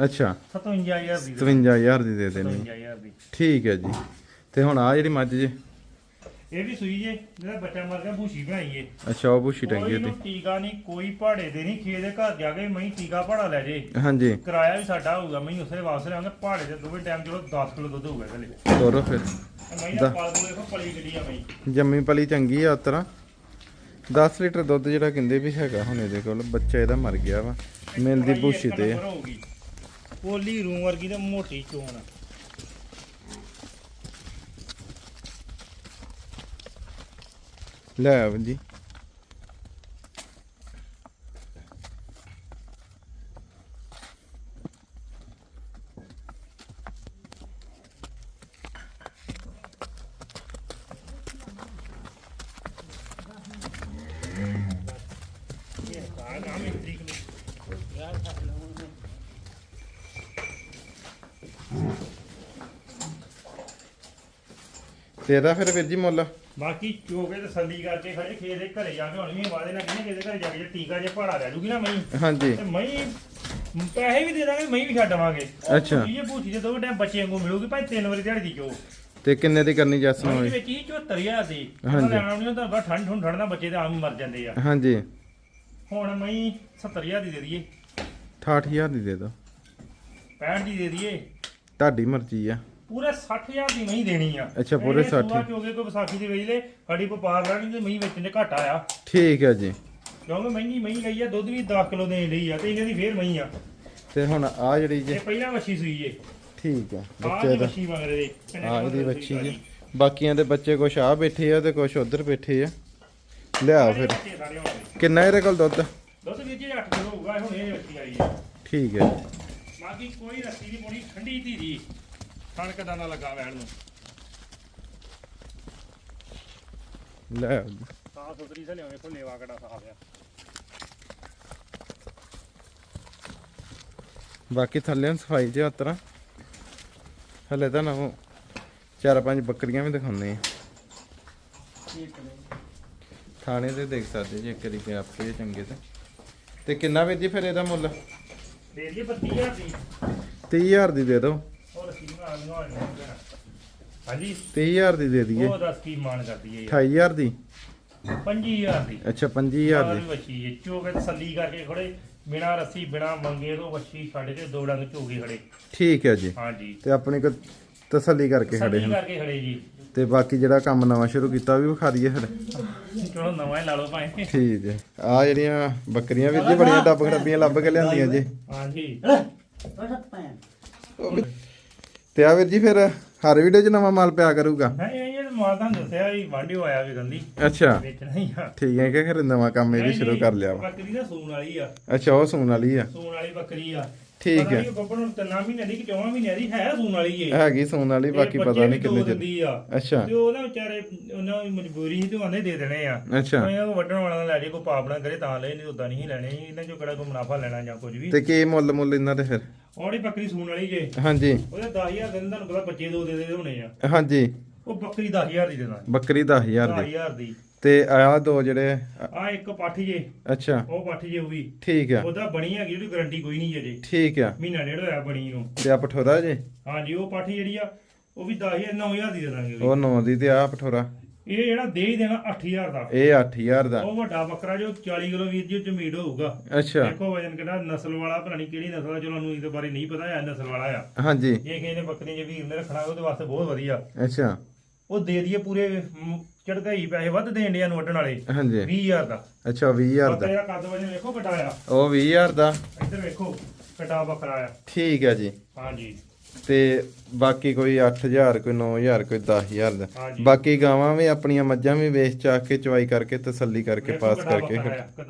[SPEAKER 1] ਅੱਛਾ।
[SPEAKER 2] 57000 ਦੀ
[SPEAKER 1] 57000 ਦੀ ਦੇ ਦੇਣੀ
[SPEAKER 2] 57000 ਦੀ।
[SPEAKER 1] ਠੀਕ ਹੈ ਜੀ। ਤੇ ਹੁਣ ਆ ਜਿਹੜੀ ਮੱਝ ਜੇ।
[SPEAKER 2] ਇਹ ਵੀ ਸੂਈ ਜੇ ਜਿਹੜਾ ਬੱਚਾ ਮਰ ਗਿਆ ਭੂਸ਼ੀ ਬਣਾਈਏ।
[SPEAKER 1] ਅੱਛਾ ਉਹ ਬੁਸ਼ੀ ਟੰਗੀ
[SPEAKER 2] ਕੋਈ ਟੀਕਾ ਨਹੀਂ ਕੋਈ ਪਹਾੜੇ ਦੇ ਨਹੀਂ ਖੇ ਦੇ ਘਰ ਜਾ ਕੇ ਮੈਂ ਟੀਕਾ ਪਹਾੜਾ ਲੈ ਜੇ।
[SPEAKER 1] ਹਾਂਜੀ।
[SPEAKER 2] ਕਿਰਾਇਆ ਵੀ ਸਾਡਾ ਹੋਊਗਾ ਮੈਂ ਉਸੇ ਵਾਪਸ ਲਿਆਉਂਗਾ ਪਹਾੜੇ ਦੇ ਦੋਵੇਂ ਟਾਈਮ ਚਲੋ 10 ਕਿਲੋ ਦੁੱਧ ਹੋਊਗਾ ਇਹਦੇ
[SPEAKER 1] ਤੋਰੋ ਫਿਰ।
[SPEAKER 2] ਮੈਂ ਦਾ ਪਾਲ ਕੋਲੇ ਦੇਖੋ ਪਲੀ ਗੱਡੀ ਆ ਮੈਂ
[SPEAKER 1] ਜੰਮੀ ਪਲੀ ਚੰਗੀ ਆ ਉਤਰਾ। 10 ਲੀਟਰ ਦੁੱਧ ਜਿਹੜਾ ਕਹਿੰਦੇ ਵੀ ਹੈਗਾ ਹੁਣ ਇਹਦੇ ਕੋਲ ਬੱਚਾ ਇਹਦਾ ਮਰ ਗਿਆ ਵਾ। ਮਿਲਦੀ ਬੁਸ਼ੀ ਤੇ ਆ।
[SPEAKER 2] ਪੋਲੀ ਰੂਮ ਵਰਗੀ ਤੇ ਮੋਟੀ ਚੋਣ। ਆ।
[SPEAKER 1] ਲੈ ਆਓ ਜੀ
[SPEAKER 2] ਇਹ ਕਾ ਨਾਮ ਹੈ ਤਰੀਕ ਨੂੰ
[SPEAKER 1] ਤੇ ਇਹਦਾ ਫਿਰ ਵੀਰ ਜੀ ਮੁੱਲ।
[SPEAKER 2] ਬਾਕੀ ਚੋਗੇ ਤਸੱਲੀ ਕਰਕੇ ਖੜੇ ਖੇ ਦੇ ਘਰੇ ਜਾ ਕੇ ਹੁਣ ਵੀ ਵਾਦੇ ਨਾਲ ਕਿਹਦੇ ਘਰੇ ਜਾ ਕੇ ਜੇ ਟੀਕਾ ਜੇ ਪਹਾੜਾ ਲੈ ਜੂਗੀ ਨਾ ਮੈਂ
[SPEAKER 1] ਹਾਂਜੀ।
[SPEAKER 2] ਤੇ ਮੈਂ ਪੈਸੇ ਵੀ ਦੇ ਦਾਂਗੇ ਮੈਂ ਵੀ ਛੱਡਵਾਂਗੇ
[SPEAKER 1] ਅੱਛਾ।
[SPEAKER 2] ਇਹ ਭੂਤੀ ਦੇ ਦੋ ਟਾਈਮ ਬੱਚੇ ਵਾਂਗੂ ਮਿਲੂਗੀ ਭਾਈ ਤਿੰਨ ਵਾਰੀ ਦਿਹਾੜੀ ਦੀ ਚੋ
[SPEAKER 1] ਤੇ ਕਿੰਨੇ ਦੀ ਕਰਨੀ ਜੱਸ ਨੂੰ?
[SPEAKER 2] ਵਿੱਚ ਹੀ 74000 ਦੀ।
[SPEAKER 1] ਹਾਂਜੀ।
[SPEAKER 2] ਉਹਨਾਂ ਲੈਣਾ ਨਹੀਂ ਤਾਂ ਬਾ ਠੰਡ ਠੰਡ ਠੰਡ ਬੱਚੇ ਤੇ ਆਮ ਮਰ ਜਾਂਦੇ ਆ।
[SPEAKER 1] ਹਾਂਜੀ।
[SPEAKER 2] ਹੁਣ ਮੈਂ 70000 ਦੀ ਦੇ ਦਈਏ।
[SPEAKER 1] 68000 ਦੀ ਦੇ ਦਿਓ
[SPEAKER 2] 65 ਦੀ ਦੇ ਦਈਏ।
[SPEAKER 1] ਤੁਹਾਡੀ ਮਰਜ਼ੀ ਆ।
[SPEAKER 2] ਪੂਰੇ 60000 ਦੀ ਮਹੀਂ ਦੇਣੀ ਆ।
[SPEAKER 1] ਅੱਛਾ, ਪੂਰੇ
[SPEAKER 2] ਇਹ ਸੂਆ
[SPEAKER 1] 60
[SPEAKER 2] ਚੋਗੇ ਕੋਈ ਵਿਸਾਖੀ ਦੇ ਵੇਲੇ ਸਾਡੀ ਵਪਾਰ ਲੈਣੀ ਤੇ ਮਹੀਂ ਵੇਚਣ ਦੇ ਘਾਟਾ ਆ
[SPEAKER 1] ਠੀਕ ਹੈ ਜੀ।
[SPEAKER 2] ਕਿਉਂਕਿ ਮਹਿੰਗੀ ਮਹੀਂ ਲਈ ਆ ਦੁੱਧ ਵੀ 10 ਕਿਲੋ ਦੇਣ ਲਈ ਆ ਤੇ ਇਹਨਾਂ ਦੀ ਫੇਰ ਮਹੀਂ ਆ।
[SPEAKER 1] ਤੇ ਹੁਣ ਆ ਜਿਹੜੀ ਜੇ
[SPEAKER 2] ਇਹ ਪਹਿਲਾਂ ਵੱਛੀ ਸੂਈ ਏ।
[SPEAKER 1] ਠੀਕ ਆ
[SPEAKER 2] ਆਹ
[SPEAKER 1] ਬੱਚੇ
[SPEAKER 2] ਦੀ।
[SPEAKER 1] ਦਾ
[SPEAKER 2] ਵੱਛੀ ਮਗਰ ਦੇ
[SPEAKER 1] ਆ ਇਹਦੀ ਬੱਚੀ ਜੀ। ਬਾਕੀਆਂ ਦੇ ਬੱਚੇ ਕੁਛ ਆ ਬੈਠੇ ਆ ਤੇ ਕੁਛ ਉਧਰ ਬੈਠੇ ਆ। ਲਿਆ ਫਿਰ।
[SPEAKER 2] ਬੱਚੇ ਸਾਰੇ ਹੋਣਗੇ
[SPEAKER 1] ਕਿੰਨਾ ਇਹਦੇ ਕੋਲ ਦੁੱਧ?
[SPEAKER 2] ਦੁੱਧ ਵੀਰ ਜੀ 8 ਕਿਲੋ ਹੋਊਗਾ ਹੁਣ ਇਹ ਰੱਖੀ ਆਈ ਹੈ
[SPEAKER 1] ਠੀਕ ਹੈ
[SPEAKER 2] ਬਾਕੀ ਕੋਈ ਰੱਸੀ ਨਹੀਂ ਪਾਉਣੀ ਠੰਡੀ ਧੀਰੀ ਥਣ ਕਦਾਂ ਨਾ ਲੱਗਾ ਵੈਣ ਨੂੰ।
[SPEAKER 1] ਲੈ।
[SPEAKER 2] ਸਾਫ਼ ਸੁਥਰੀ ਸਨੇ ਵੇਖੋ ਲੇਵਾ ਕੜਾ ਸਾਫ਼ ਆ।
[SPEAKER 1] ਬਾਕੀ ਥੱਲੇ ਸਫ਼ਾਈ ਜਿਹਾ ਉਤਰਾ ਹਲੇ ਤਾਂ ਨਾ ਉਹ ਚਾਰ ਪੰਜ ਬੱਕਰੀਆਂ ਵੀ ਦਿਖਾਉਂਦੇ ਆ। ਥਾਣੇ ਤੇ ਦੇਖ ਸਕਦੇ ਜੇ ਕਰੀ ਕੇ ਆਪੇ ਚੰਗੇ ਤੇ। ਤੇ ਕਿੰਨਾ ਜੀ ਫਿਰ ਇਹਦਾ ਮੁੱਲ?
[SPEAKER 2] ਦੇ ਦਈਏ 32000 ਦੀ।
[SPEAKER 1] 30000 ਦੀ ਦੇ ਦਿਓ।
[SPEAKER 2] ਹਾਂਜੀ।
[SPEAKER 1] 30000 ਦੀ ਦੇ ਦਈਏ।
[SPEAKER 2] ਉਹ ਦੱਸ ਕੀ ਮਾਨ ਕਰਦੀ ਹੈ
[SPEAKER 1] 28000 ਦੀ?
[SPEAKER 2] 25000 ਦੀ।
[SPEAKER 1] ਅੱਛਾ 25000 ਦੀ।
[SPEAKER 2] ਵੱਛੀ ਹੈ ਚੋਗੇ ਤਸੱਲੀ ਕਰਕੇ ਖੜੇ। ਬਿਨਾ ਰੱਸੀ ਬਿਨਾ ਮੰਗੇ ਤੋਂ ਵੱਛੀ ਛੱਡ ਕੇ ਦੋ ਡੰਗ ਝੋਗੇ ਖੜੇ।
[SPEAKER 1] ਠੀਕ ਹੈ ਜੀ।
[SPEAKER 2] ਹਾਂਜੀ।
[SPEAKER 1] ਤੇ ਆਪਣੀ ਕੋ ਤਸੱਲੀ ਕਰਕੇ ਖੜੇ
[SPEAKER 2] ਤਸੱਲੀ
[SPEAKER 1] ਹਨ
[SPEAKER 2] ਕਰਕੇ ਖੜੇ ਜੀ।
[SPEAKER 1] ਤੇ ਬਾਕੀ ਜਿਹੜਾ ਕੰਮ ਨਵਾਂ ਸ਼ੁਰੂ ਕੀਤਾ ਉਹ ਵੀ ਵਿਖਾ ਦਈਏ ਫਿਰ।
[SPEAKER 2] ਚਲੋ ਨਵਾਂ ਹੀ ਲਾ ਲਓ ਭਾਵੇਂ।
[SPEAKER 1] ਠੀਕ ਹੈ। ਆ ਜਿਹੜੀਆਂ ਬੱਕਰੀਆਂ ਵੀਰ ਜੀ ਬੜੀਆਂ ਡੱਬ ਖੜੱਬੀਆਂ ਲੱਭ ਕੇ ਲਿਆਂਦੀਆਂ ਜੀ।
[SPEAKER 2] ਹਾਂਜੀ।
[SPEAKER 3] ਬਸ ਪੈਣ
[SPEAKER 1] ਤੇ ਆ ਵੀਰ ਜੀ ਫਿਰ ਹਰ ਵੀਡੀਓ 'ਚ ਨਵਾਂ ਮਾਲ ਪਿਆ ਕਰੂਗਾ।
[SPEAKER 2] ਨਹੀਂ ਇਹ ਤਾਂ ਮਾਲ ਤਾਂ ਦੱਸਿਆ ਵੀ ਵਾਂਡਿਓ ਆਇਆ ਵੀ ਗੰਦੀ।
[SPEAKER 1] ਅੱਛਾ।
[SPEAKER 2] ਵੇਚਣਾ ਹੀ ਆ।
[SPEAKER 1] ਠੀਕ ਹੈ ਕਿ ਫਿਰ ਨਵਾਂ ਕੰਮ ਇਹ ਵੀ ਸ਼ੁਰੂ ਕਰ ਲਿਆ ਵਾ।
[SPEAKER 2] ਬੱਕਰੀ ਦਾ ਸੂਣ ਵਾਲੀ ਆ।
[SPEAKER 1] ਅੱਛਾ ਉਹ ਸੂਣ ਵਾਲੀ ਆ।
[SPEAKER 2] ਸੂਣ ਵਾਲੀ ਬੱਕਰੀ ਆ।
[SPEAKER 1] ਠੀਕ ਹੈ।
[SPEAKER 2] ਗੱਬੜ ਨੂੰ ਤਿੰਨਾਂ ਮਹੀਨਿਆਂ ਦੀ ਕਿ ਚੌਵਾਂ ਮਹੀਨਿਆਂ ਦੀ ਹੈ ਸੂਣ ਵਾਲੀ ਏ
[SPEAKER 1] ਹੈਗੀ ਸੂਣ ਵਾਲੀ ਬਾਕੀ ਪਤਾ ਨਹੀਂ ਕਿੰਨੇ ਚਿਰ ਅੱਛਾ।
[SPEAKER 2] ਤੇ ਉਹ ਨਾ ਵਿਚਾਰੇ ਉਹਨਾਂ ਦੀ ਮਜਬੂਰੀ ਸੀ ਤੇ ਉਹ ਆਂਦੇ ਦੇ ਦੇਣੇ ਆ।
[SPEAKER 1] ਅੱਛਾ।
[SPEAKER 2] ਮੈਂ ਉਹ ਵੱਢਣ ਵਾਲਾ ਲੈ ਜੇ ਕੋਈ ਪਾਪ ਨਾ ਕਰੇ ਤਾਂ ਲੈ ਨਹੀਂ ਉਦਾਂ ਨਹੀਂ ਲੈਣੇ। ਇਹਨਾਂ ਚੋਂ ਕਿਹੜਾ ਕੋਈ ਮੁਨਾਫਾ ਲੈਣਾ ਜਾਂ ਕੁਝ ਵੀ।
[SPEAKER 1] ਤੇ ਕੀ ਮੁੱਲ ਮੁੱਲ ਇਹਨਾਂ ਦੇ ਫਿਰ?
[SPEAKER 2] ਉਹਦੀ ਬੱਕਰੀ ਸੂਣ ਵਾਲੀ ਜੇ।
[SPEAKER 1] ਹਾਂਜੀ।
[SPEAKER 2] ਉਹਦੇ 10000 ਦਿਨ ਤੁਹਾਨੂੰ ਪਤਾ ਬੱਚੇ ਦੋ ਦੇ ਦੇ ਹੋਣੇ ਆ।
[SPEAKER 1] ਹਾਂਜੀ।
[SPEAKER 2] ਉਹ ਬੱਕਰੀ 10000 ਦੀ ਦੇਣਾ।
[SPEAKER 1] ਬੱਕਰੀ 10000 ਦੀ।
[SPEAKER 2] 10000 ਦੀ।
[SPEAKER 1] ਤੇ ਆਹ ਦੋ ਜਿਹੜੇ
[SPEAKER 2] ਆ ਇੱਕ ਪੱਠ ਜੇ।
[SPEAKER 1] ਅੱਛਾ।
[SPEAKER 2] ਉਹ ਪੱਠ ਜੇ ਉਹ ਵੀ।
[SPEAKER 1] ਠੀਕ ਆ।
[SPEAKER 2] ਉਹਦਾ ਬਣੀ ਹੈਗੀ ਉਹਦੀ ਗਾਰੰਟੀ ਕੋਈ ਨਹੀਂ ਜੇ
[SPEAKER 1] ਠੀਕ ਆ।
[SPEAKER 2] ਮਹੀਨਾ ਡੇਢ ਹੋਇਆ ਬਣੀ ਨੂੰ।
[SPEAKER 1] ਤੇ ਆ ਪਠੋਰਾ ਜੇ?
[SPEAKER 2] ਹਾਂਜੀ ਉਹ ਪੱਠ ਜਿਹੜੀ ਆ ਉਹ ਵੀ 10000 9000 ਦੀ ਦੇ ਦਾਂਗੇ ਉਹ ਵੀ।
[SPEAKER 1] ਉਹ 9 ਦੀ ਤੇ ਆ ਪਠੋਰਾ?
[SPEAKER 2] ਇਹ ਜਿਹੜਾ ਦੇ ਹੀ ਦੇਣਾ 8000 ਦਾ।
[SPEAKER 1] ਇਹ 8000 ਦਾ।
[SPEAKER 2] ਉਹ ਵੱਡਾ ਬੱਕਰਾ ਜੋ 40 ਕਿਲੋ ਵੀਰ ਜੀ ਮੀਟ ਹੋਊਗਾ।
[SPEAKER 1] ਅੱਛਾ।
[SPEAKER 2] ਦੇਖੋ ਵਜਨ ਕਿਹੜਾ ਨਸਲ ਵਾਲਾ ਪਤਾ ਨਹੀਂ ਕਿਹੜੀ ਨਸਲ ਆ ਚਲੋ ਨੂੰ ਇਹਦੇ ਬਾਰੇ ਨਹੀਂ ਪਤਾ ਹੈ ਨਸਲ ਵਾਲਾ ਆ।
[SPEAKER 1] ਹਾਂਜੀ।
[SPEAKER 2] ਜੇ ਕਿਸੇ ਨੇ ਬੱਕਰੀ ਜੇ ਵੀਰ ਨੇ ਰੱਖਣਾ ਉਹਦੇ ਵਾਸਤੇ ਬਹੁਤ ਵਧੀਆ।
[SPEAKER 1] ਅੱਛਾ।
[SPEAKER 2] ਉਹ ਦੇ ਦਈਏ ਪੂਰੇ ਚੜਕਾਈ ਪੈਸੇ ਵੱਧ ਦੇਣ ਡਿਆ ਨੂੰ ਵੱਢਣ ਵਾਲੇ।
[SPEAKER 1] ਹਾਂਜੀ।
[SPEAKER 2] 20000 ਦਾ।
[SPEAKER 1] ਅੱਛਾ 20000
[SPEAKER 2] ਬੱਕਰੇ
[SPEAKER 1] ਦਾ।
[SPEAKER 2] ਦਾ ਕੱਦ ਵਜਨ ਵੇਖੋ ਕਟਾਇਆ।
[SPEAKER 1] ਉਹ 20000 ਦਾ।
[SPEAKER 2] ਇੱਧਰ ਵੇਖੋ ਕਟਾ ਬੱਕਰਾ ਆ।
[SPEAKER 1] ਠੀਕ ਹੈ ਜੀ।
[SPEAKER 2] ਹਾਂਜੀ।
[SPEAKER 1] ਤੇ ਬਾਕੀ ਕੋਈ 8000 ਕੋਈ 9000 ਕੋਈ 10000 ਦਾ। ਬਾਕੀ ਗਾਵਾਂ ਵੀ ਆਪਣੀਆਂ ਮੱਝਾਂ ਵੀ ਵੇਚ ਚਾ ਕੇ ਚਵਾਈ ਕਰਕੇ ਤਸੱਲੀ ਕਰਕੇ ਪਾਸ ਕਰਕੇ
[SPEAKER 2] ਬੱਕਰਾ।